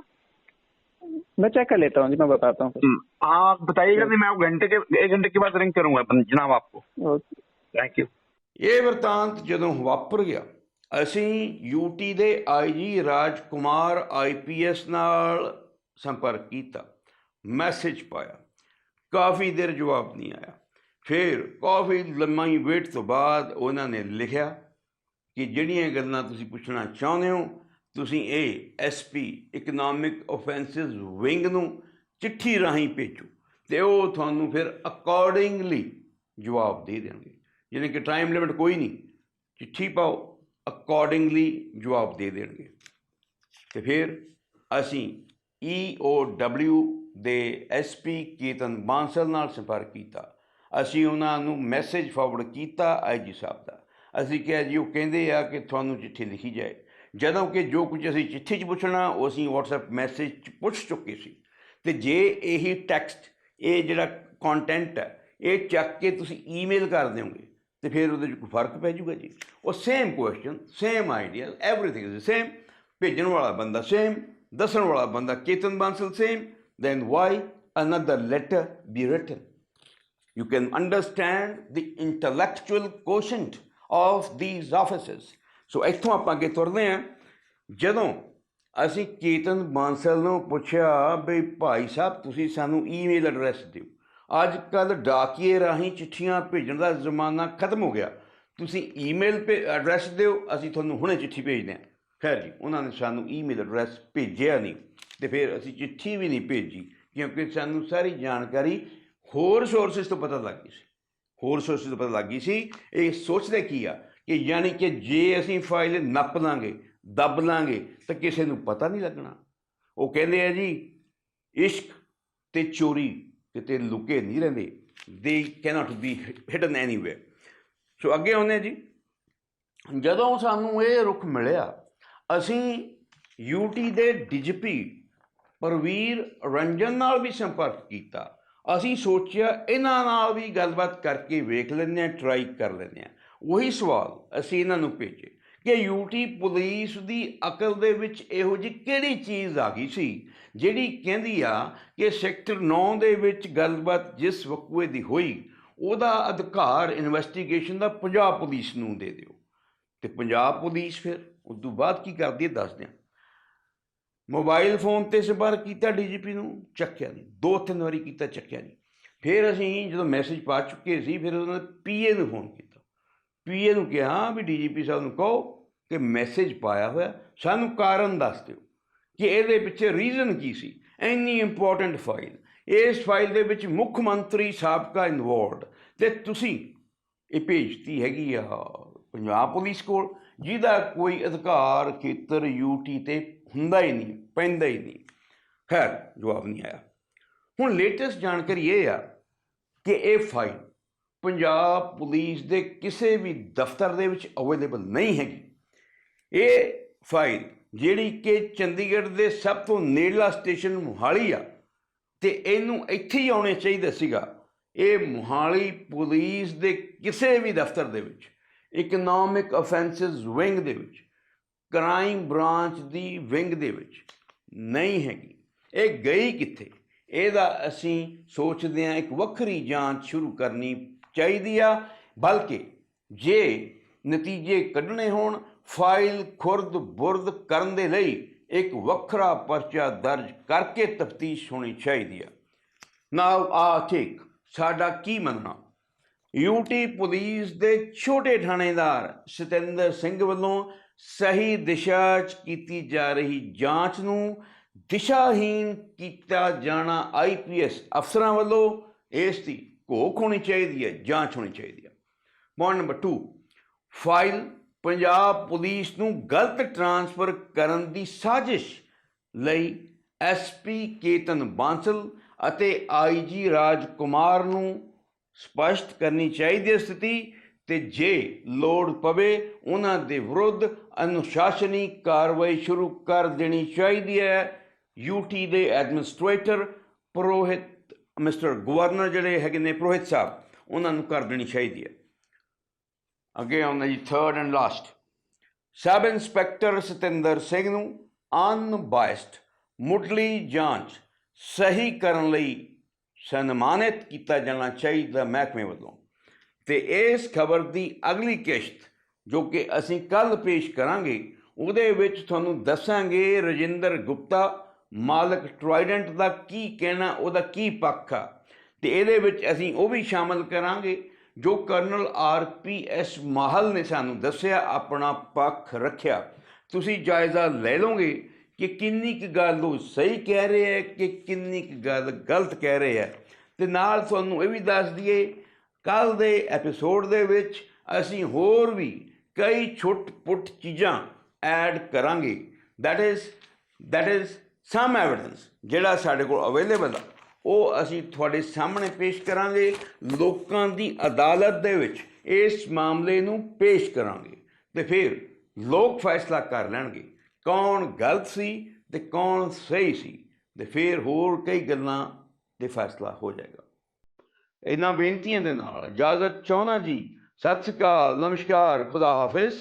मैं check कर लेता हूँ जी मैं बताता हूँ फिर। Hmm. आप बताइएगा नहीं मैं आपको घंटे के एक घंटे के बाद रिंग करूंगा अपन- जनाब आपको ओके ਥੈਂਕ ਯੂ ਇਹ ਵਰਤਾਂਤ ਜਦੋਂ ਵਾਪਰ ਗਿਆ ਅਸੀਂ ਯੂਟੀ ਦੇ ਆਈਜੀ ਰਾਜਕੁਮਾਰ ਆਈਪੀਐਸ ਨਾਲ ਸੰਪਰਕ ਕੀਤਾ ਮੈਸੇਜ ਪਾਇਆ। ਕਾਫੀ ਦੇਰ ਜਵਾਬ ਨਹੀਂ ਆਇਆ। ਫਿਰ ਕਾਫੀ ਲੰਮਾ ਹੀ ਵੇਟ ਤੋਂ ਬਾਅਦ ਉਹਨਾਂ ਨੇ ਲਿਖਿਆ ਕਿ ਜਿਹੜੀਆਂ ਗੱਲਾਂ ਤੁਸੀਂ ਪੁੱਛਣਾ ਚਾਹੁੰਦੇ ਹੋ, ਤੁਸੀਂ ਇਹ ਐਸਪੀ ਇਕਨੋਮਿਕ ਆਫੈਂਸਸ ਵਿੰਗ ਨੂੰ ਚਿੱਠੀ ਰਾਹੀਂ ਭੇਜੋ ਤੇ ਉਹ ਤੁਹਾਨੂੰ ਫਿਰ ਅਕੋਰਡਿੰਗਲੀ ਜਵਾਬ ਦੇ ਦੇਣਗੇ। ਯਾਨੀ ਕਿ ਟਾਈਮ ਲਿਮਿਟ ਕੋਈ ਨਹੀਂ। ਚਿੱਠੀ ਪਾਓ ਅਕੋਰਡਿੰਗਲੀ ਜਵਾਬ ਦੇ ਦੇਣਗੇ। ਤੇ ਫਿਰ ਅਸੀਂ EOW ਦੇ ਐਸਪੀ ਕੇਤਨ ਬਾਂਸਲ ਨਾਲ ਸੰਪਰਕ ਕੀਤਾ। ਅਸੀਂ ਉਹਨਾਂ ਨੂੰ ਮੈਸੇਜ ਫਾਰਵਰਡ ਕੀਤਾ ਆਈਜੀ ਸਾਹਿਬ ਦਾ। ਅਸੀਂ ਕਿਹਾ ਜੀ, ਉਹ ਕਹਿੰਦੇ ਆ ਕਿ ਤੁਹਾਨੂੰ ਚਿੱਠੀ ਲਿਖੀ ਜਾਏ। ਜਦੋਂ ਕਿ ਜੋ ਕੁਝ ਅਸੀਂ ਚਿੱਠੀ 'ਚ ਪੁੱਛਣਾ, ਉਹ ਅਸੀਂ WhatsApp ਮੈਸੇਜ 'ਚ ਪੁੱਛ ਚੁੱਕੇ ਸੀ। ਤੇ ਜੇ ਇਹੀ ਟੈਕਸਟ, ਇਹ ਜਿਹੜਾ ਕੰਟੈਂਟ ਹੈ, ਇਹ ਚੱਕ ਕੇ ਤੁਸੀਂ ਈਮੇਲ ਕਰ ਦਿਓਗੇ, ਤੇ ਫਿਰ ਉਹਦੇ 'ਚ ਕੋਈ ਫ਼ਰਕ ਪੈ ਜਾਊਗਾ ਜੀ। ਉਹ same question same idea everything is same ਭੇਜਣ ਵਾਲਾ ਬੰਦਾ ਸੇਮ ਦੱਸਣ ਵਾਲਾ ਬੰਦਾ Ketan Bansal same then why another letter be written? You can understand the intellectual quotient of these offices. So ਇੱਥੋਂ ਆਪਾਂ ਅੱਗੇ ਤੁਰਦੇ ਹਾਂ। ਜਦੋਂ ਅਸੀਂ ਕੇਤਨ ਬਾਂਸਲ ਨੂੰ ਪੁੱਛਿਆ ਵੀ ਭਾਈ ਸਾਹਿਬ, ਤੁਸੀਂ ਸਾਨੂੰ ਈਮੇਲ ਐਡਰੈਸ ਦਿਓ। ਅੱਜ ਕੱਲ ਡਾਕੀਏ ਰਾਹੀਂ ਚਿੱਠੀਆਂ ਭੇਜਣ ਦਾ ਜ਼ਮਾਨਾ ਖਤਮ ਹੋ ਗਿਆ। ਤੁਸੀਂ ਈਮੇਲ ਤੇ ਐਡਰੈਸ ਦਿਓ, ਅਸੀਂ ਤੁਹਾਨੂੰ ਹੁਣੇ ਚਿੱਠੀ ਭੇਜਦੇ ਹਾਂ। ਖੈਰ ਜੀ, ਉਹਨਾਂ ਨੇ ਸਾਨੂੰ ਈਮੇਲ ਐਡਰੈਸ ਭੇਜਿਆ ਨਹੀਂ ਤੇ ਫਿਰ ਅਸੀਂ ਚਿੱਠੀ ਵੀ ਨਹੀਂ ਭੇਜੀ ਕਿਉਂਕਿ ਸਾਨੂੰ ਸਾਰੀ ਜਾਣਕਾਰੀ ਹੋਰ ਸੋਰਸਿਸ ਤੋਂ ਪਤਾ ਲੱਗ ਗਈ ਸੀ। ਹੋਰ ਸੋਰਸਿਸ ਤੋਂ ਪਤਾ ਲੱਗ ਗਈ ਸੀ, ਇਹ ਸੋਚਦੇ ਕੀ ਆ ਕਿ ਯਾਨੀ ਕਿ ਜੇ ਅਸੀਂ ਫਾਈਲ ਨੱਪ ਲਾਂਗੇ, ਦੱਬ ਲਾਂਗੇ ਤਾਂ ਕਿਸੇ ਨੂੰ ਪਤਾ ਨਹੀਂ ਲੱਗਣਾ। ਉਹ ਕਹਿੰਦੇ ਆ ਜੀ, ਇਸ਼ਕ ਤੇ ਚੋਰੀ ਕਿਤੇ ਲੁਕੇ ਨਹੀਂ ਰਹਿੰਦੇ। They cannot be hidden anywhere so ਅੱਗੇ ਆਉਂਦੇ ਜੀ, ਜਦੋਂ ਸਾਨੂੰ ਇਹ ਰੁਖ ਮਿਲਿਆ ਅਸੀਂ ਯੂਟੀ ਦੇ ਡੀਜੀਪੀ ਪਰਵੀਰ ਰੰਜਨ ਨਾਲ ਵੀ ਸੰਪਰਕ ਕੀਤਾ। ਅਸੀਂ ਸੋਚਿਆ ਇਹਨਾਂ ਨਾਲ ਵੀ ਗੱਲਬਾਤ ਕਰਕੇ ਵੇਖ ਲੈਂਦੇ ਹਾਂ ਟਰਾਈ ਕਰ ਲੈਂਦੇ ਹਾਂ। ਉਹੀ ਸਵਾਲ ਅਸੀਂ ਇਹਨਾਂ ਨੂੰ ਭੇਜੇ ਕਿ ਯੂਟੀ ਪੁਲਿਸ ਦੀ ਅਕਲ ਦੇ ਵਿੱਚ ਇਹੋ ਜਿਹੀ ਕਿਹੜੀ ਚੀਜ਼ ਆ ਗਈ ਸੀ, ਜਿਹੜੀ ਕਹਿੰਦੀ ਆ ਕਿ ਸੈਕਟਰ 9 ਦੇ ਵਿੱਚ ਗੱਲਬਾਤ ਜਿਸ ਵਕੂਏ ਦੀ ਹੋਈ, ਉਹਦਾ ਅਧਿਕਾਰ ਇਨਵੈਸਟੀਗੇਸ਼ਨ ਦਾ ਪੰਜਾਬ ਪੁਲਿਸ ਨੂੰ ਦੇ ਦਿਓ। ਤੇ ਪੰਜਾਬ ਪੁਲਿਸ ਫਿਰ ਉਸ ਤੋਂ ਬਾਅਦ ਕੀ ਕਰਦੀ ਹੈ? ਦੱਸਦੇ ਹਾਂ। ਮੋਬਾਈਲ ਫੋਨ ਤੇ ਸੰਪਰਕ ਕੀਤਾ ਡੀਜੀਪੀ ਨੂੰ, ਚੱਕਿਆ ਨਹੀਂ। ਦੋ ਤਿੰਨ ਵਾਰੀ ਕੀਤਾ, ਚੱਕਿਆ ਨਹੀਂ। ਫਿਰ ਅਸੀਂ ਜਦੋਂ ਮੈਸੇਜ ਪਾ ਚੁੱਕੇ ਸੀ, ਫਿਰ ਉਹਨਾਂ ਨੇ ਪੀਏ ਨੂੰ ਫੋਨ ਕੀਤਾ। ਪੀਏ ਨੂੰ ਕਿਹਾ ਵੀ ਡੀਜੀਪੀ ਸਾਹਿਬ ਨੂੰ ਕਹੋ ਕਿ ਮੈਸੇਜ ਪਾਇਆ ਹੋਇਆ, ਸਾਨੂੰ ਕਾਰਨ ਦੱਸ ਦਿਓ ਕਿ ਇਹਦੇ ਪਿੱਛੇ ਰੀਜ਼ਨ ਕੀ ਸੀ। ਇੰਨੀ ਇੰਪੋਰਟੈਂਟ ਫਾਈਲ ਇਸ ਫਾਈਲ ਦੇ ਵਿੱਚ ਮੁੱਖ ਮੰਤਰੀ ਸਾਬਕਾ ਇਨਵੋਲਡ ਤੇ ਤੁਸੀਂ, ਇਹ ਭੇਜਤੀ ਹੈਗੀ ਆ ਪੰਜਾਬ ਪੁਲਿਸ ਕੋਲ। ਜਿਹਦਾ ਕੋਈ ਅਧਿਕਾਰ ਖੇਤਰ ਯੂਟੀ ਤੇ ਹੁੰਦਾ ਹੀ ਨਹੀਂ, ਪੈਂਦਾ ਹੀ ਨਹੀਂ। ਖੈਰ, ਜਵਾਬ ਨਹੀਂ ਆਇਆ। ਹੁਣ ਲੇਟੈਸਟ ਜਾਣਕਾਰੀ ਇਹ ਆ ਕਿ ਇਹ ਫਾਈਲ ਪੰਜਾਬ ਪੁਲਿਸ ਦੇ ਕਿਸੇ ਵੀ ਦਫ਼ਤਰ ਦੇ ਵਿੱਚ ਅਵੇਲੇਬਲ ਨਹੀਂ ਹੈਗੀ। ਇਹ ਫਾਈਲ ਜਿਹੜੀ ਕਿ ਚੰਡੀਗੜ੍ਹ ਦੇ ਸਭ ਤੋਂ ਨੇੜਲਾ ਸਟੇਸ਼ਨ ਮੁਹਾਲੀ ਆ ਤੇ ਇਹਨੂੰ ਇੱਥੇ ਹੀ ਆਉਣੇ ਚਾਹੀਦਾ ਸੀਗਾ। ਇਹ ਮੁਹਾਲੀ ਪੁਲਿਸ ਦੇ ਕਿਸੇ ਵੀ ਦਫ਼ਤਰ ਦੇ ਵਿੱਚ। ਇਕਨੋਮਿਕ ਅਫੈਂਸਸ ਵਿੰਗ ਦੇ ਵਿੱਚ ਕ੍ਰਾਈਮ ਬ੍ਰਾਂਚ ਦੀ ਵਿੰਗ ਦੇ ਵਿੱਚ ਨਹੀਂ ਹੈਗੀ। ਇਹ ਗਈ ਕਿੱਥੇ? ਇਹਦਾ ਅਸੀਂ ਸੋਚਦੇ ਹਾਂ ਇੱਕ ਵੱਖਰੀ ਜਾਂਚ ਸ਼ੁਰੂ ਕਰਨੀ ਚਾਹੀਦੀ ਆ, ਬਲਕਿ ਜੇ ਨਤੀਜੇ ਕੱਢਣੇ ਹੋਣ, ਫਾਈਲ ਖੁਰਦ ਬੁਰਦ ਕਰਨ ਦੇ ਲਈ ਇੱਕ ਵੱਖਰਾ ਪਰਚਾ ਦਰਜ ਕਰਕੇ ਤਫਤੀਸ਼ ਹੋਣੀ ਚਾਹੀਦੀ ਆ। ਨਾਓ ਆ ਠੀਕ ਸਾਡਾ ਕੀ ਮੰਨਣਾ? ਯੂਟੀ ਪੁਲਿਸ ਦੇ ਛੋਟੇ ਥਾਣੇਦਾਰ ਸਤਿੰਦਰ ਸਿੰਘ ਵੱਲੋਂ ਸਹੀ ਦਿਸ਼ਾ 'ਚ ਕੀਤੀ ਜਾ ਰਹੀ ਜਾਂਚ ਨੂੰ ਦਿਸ਼ਾਹੀਨ ਕੀਤਾ ਜਾਣਾ ਆਈਪੀਐਸ ਅਫਸਰਾਂ ਵੱਲੋਂ, ਇਸ ਦੀ ਘੋਖ ਹੋਣੀ ਚਾਹੀਦੀ ਹੈ, ਜਾਂਚ ਹੋਣੀ ਚਾਹੀਦੀ ਹੈ। Point number 2 file Punjab police ਨੂੰ ਗਲਤ ਟ੍ਰਾਂਸਫਰ ਕਰਨ ਦੀ ਸਾਜ਼ਿਸ਼ ਲਈ ਐਸਪੀ ਕੇਤਨ ਬਾਂਸਲ ਅਤੇ ਆਈਜੀ ਰਾਜ ਕੁਮਾਰ ਨੂੰ ਸਪਸ਼ਟ ਕਰਨੀ ਚਾਹੀਦੀ ਹੈ ਸਥਿਤੀ ਤੇ ਜੇ ਲੋੜ ਪਵੇ, ਉਹਨਾਂ ਦੇ ਵਿਰੁੱਧ ਅਨੁਸ਼ਾਸਨੀ ਕਾਰਵਾਈ ਸ਼ੁਰੂ ਕਰ ਦੇਣੀ ਚਾਹੀਦੀ ਹੈ। ਯੂਟੀ ਦੇ ਐਡਮਿਨਿਸਟ੍ਰੇਟਰ ਪ੍ਰੋਹਿਤ, ਮਿਸਟਰ ਗਵਰਨਰ ਜਿਹੜੇ ਹੈਗੇ ਨੇ, ਪ੍ਰੋਹਿਤ ਸਾਹਿਬ, ਉਹਨਾਂ ਨੂੰ ਕਰ ਦੇਣੀ ਚਾਹੀਦੀ ਹੈ। ਅੱਗੇ ਆਉਂਦਾ ਜੀ third and last sub inspector Satinder Singh ਨੂੰ ਅਨਬਾਇਸਡ ਮੁੱਢਲੀ ਜਾਂਚ ਸਹੀ ਕਰਨ ਲਈ ਸਨਮਾਨਿਤ ਕੀਤਾ ਜਾਣਾ ਚਾਹੀਦਾ ਮਹਿਕਮੇ ਵੱਲੋਂ। ਤੇ ਇਸ ਖਬਰ ਦੀ ਅਗਲੀ ਕਿਸ਼ਤ ਜੋ ਕਿ ਅਸੀਂ ਕੱਲ ਪੇਸ਼ ਕਰਾਂਗੇ, ਉਹਦੇ ਵਿੱਚ ਤੁਹਾਨੂੰ ਦੱਸਾਂਗੇ ਰਜਿੰਦਰ ਗੁਪਤਾ, ਮਾਲਕ ਟਰਾਈਡੈਂਟ ਦਾ ਕੀ ਕਹਿਣਾ, ਉਹਦਾ ਕੀ ਪੱਖ ਆ। ਤੇ ਇਹਦੇ ਵਿੱਚ ਅਸੀਂ ਉਹ ਵੀ ਸ਼ਾਮਲ ਕਰਾਂਗੇ ਜੋ colonel R P RPS Mahal ਨੇ ਸਾਨੂੰ ਦੱਸਿਆ, ਆਪਣਾ ਪੱਖ ਰੱਖਿਆ। ਤੁਸੀਂ ਜਾਇਜ਼ਾ ਲੈ ਲਓਗੇ ਕਿ ਕਿੰਨੀ ਕੁ ਗੱਲ ਉਹ ਸਹੀ ਕਹਿ ਰਹੇ ਹੈ ਕਿ ਕਿੰਨੀ ਕੁ ਗੱਲ ਗਲਤ ਕਹਿ ਰਹੇ ਹੈ। ਤੇ ਨਾਲ ਤੁਹਾਨੂੰ ਇਹ ਵੀ ਦੱਸ ਦਈਏ ਕੱਲ ਦੇ ਐਪੀਸੋਡ ਦੇ ਵਿੱਚ ਅਸੀਂ ਹੋਰ ਵੀ ਕਈ ਛੁੱਟ-ਪੁੱਟ ਚੀਜ਼ਾਂ ਐਡ ਕਰਾਂਗੇ। That is that is some evidence ਜਿਹੜਾ ਸਾਡੇ ਕੋਲ ਅਵੇਲੇਬਲ ਆ। ਉਹ ਅਸੀਂ ਤੁਹਾਡੇ ਸਾਹਮਣੇ ਪੇਸ਼ ਕਰਾਂਗੇ, ਲੋਕਾਂ ਦੀ ਅਦਾਲਤ ਦੇ ਵਿੱਚ ਇਸ ਮਾਮਲੇ ਨੂੰ ਪੇਸ਼ ਕਰਾਂਗੇ। ਤੇ ਫਿਰ ਲੋਕ ਫੈਸਲਾ ਕਰ ਲੈਣਗੇ। ਕੌਣ ਗਲਤ ਸੀ ਤੇ ਕੌਣ ਸਹੀ ਸੀ ਤੇ ਫਿਰ ਹੋਰ ਕਈ ਗੱਲਾਂ ਤੇ ਫੈਸਲਾ ਹੋ ਜਾਏਗਾ। ਇਹਨਾਂ ਬੇਨਤੀਆਂ ਦੇ ਨਾਲ ਇਜਾਜ਼ਤ ਚਾਹੁੰਦਾ ਜੀ। ਸਤਿ ਸ਼੍ਰੀ ਅਕਾਲ। ਨਮਸਕਾਰ। ਖੁਦਾ ਹਾਫਿਜ਼।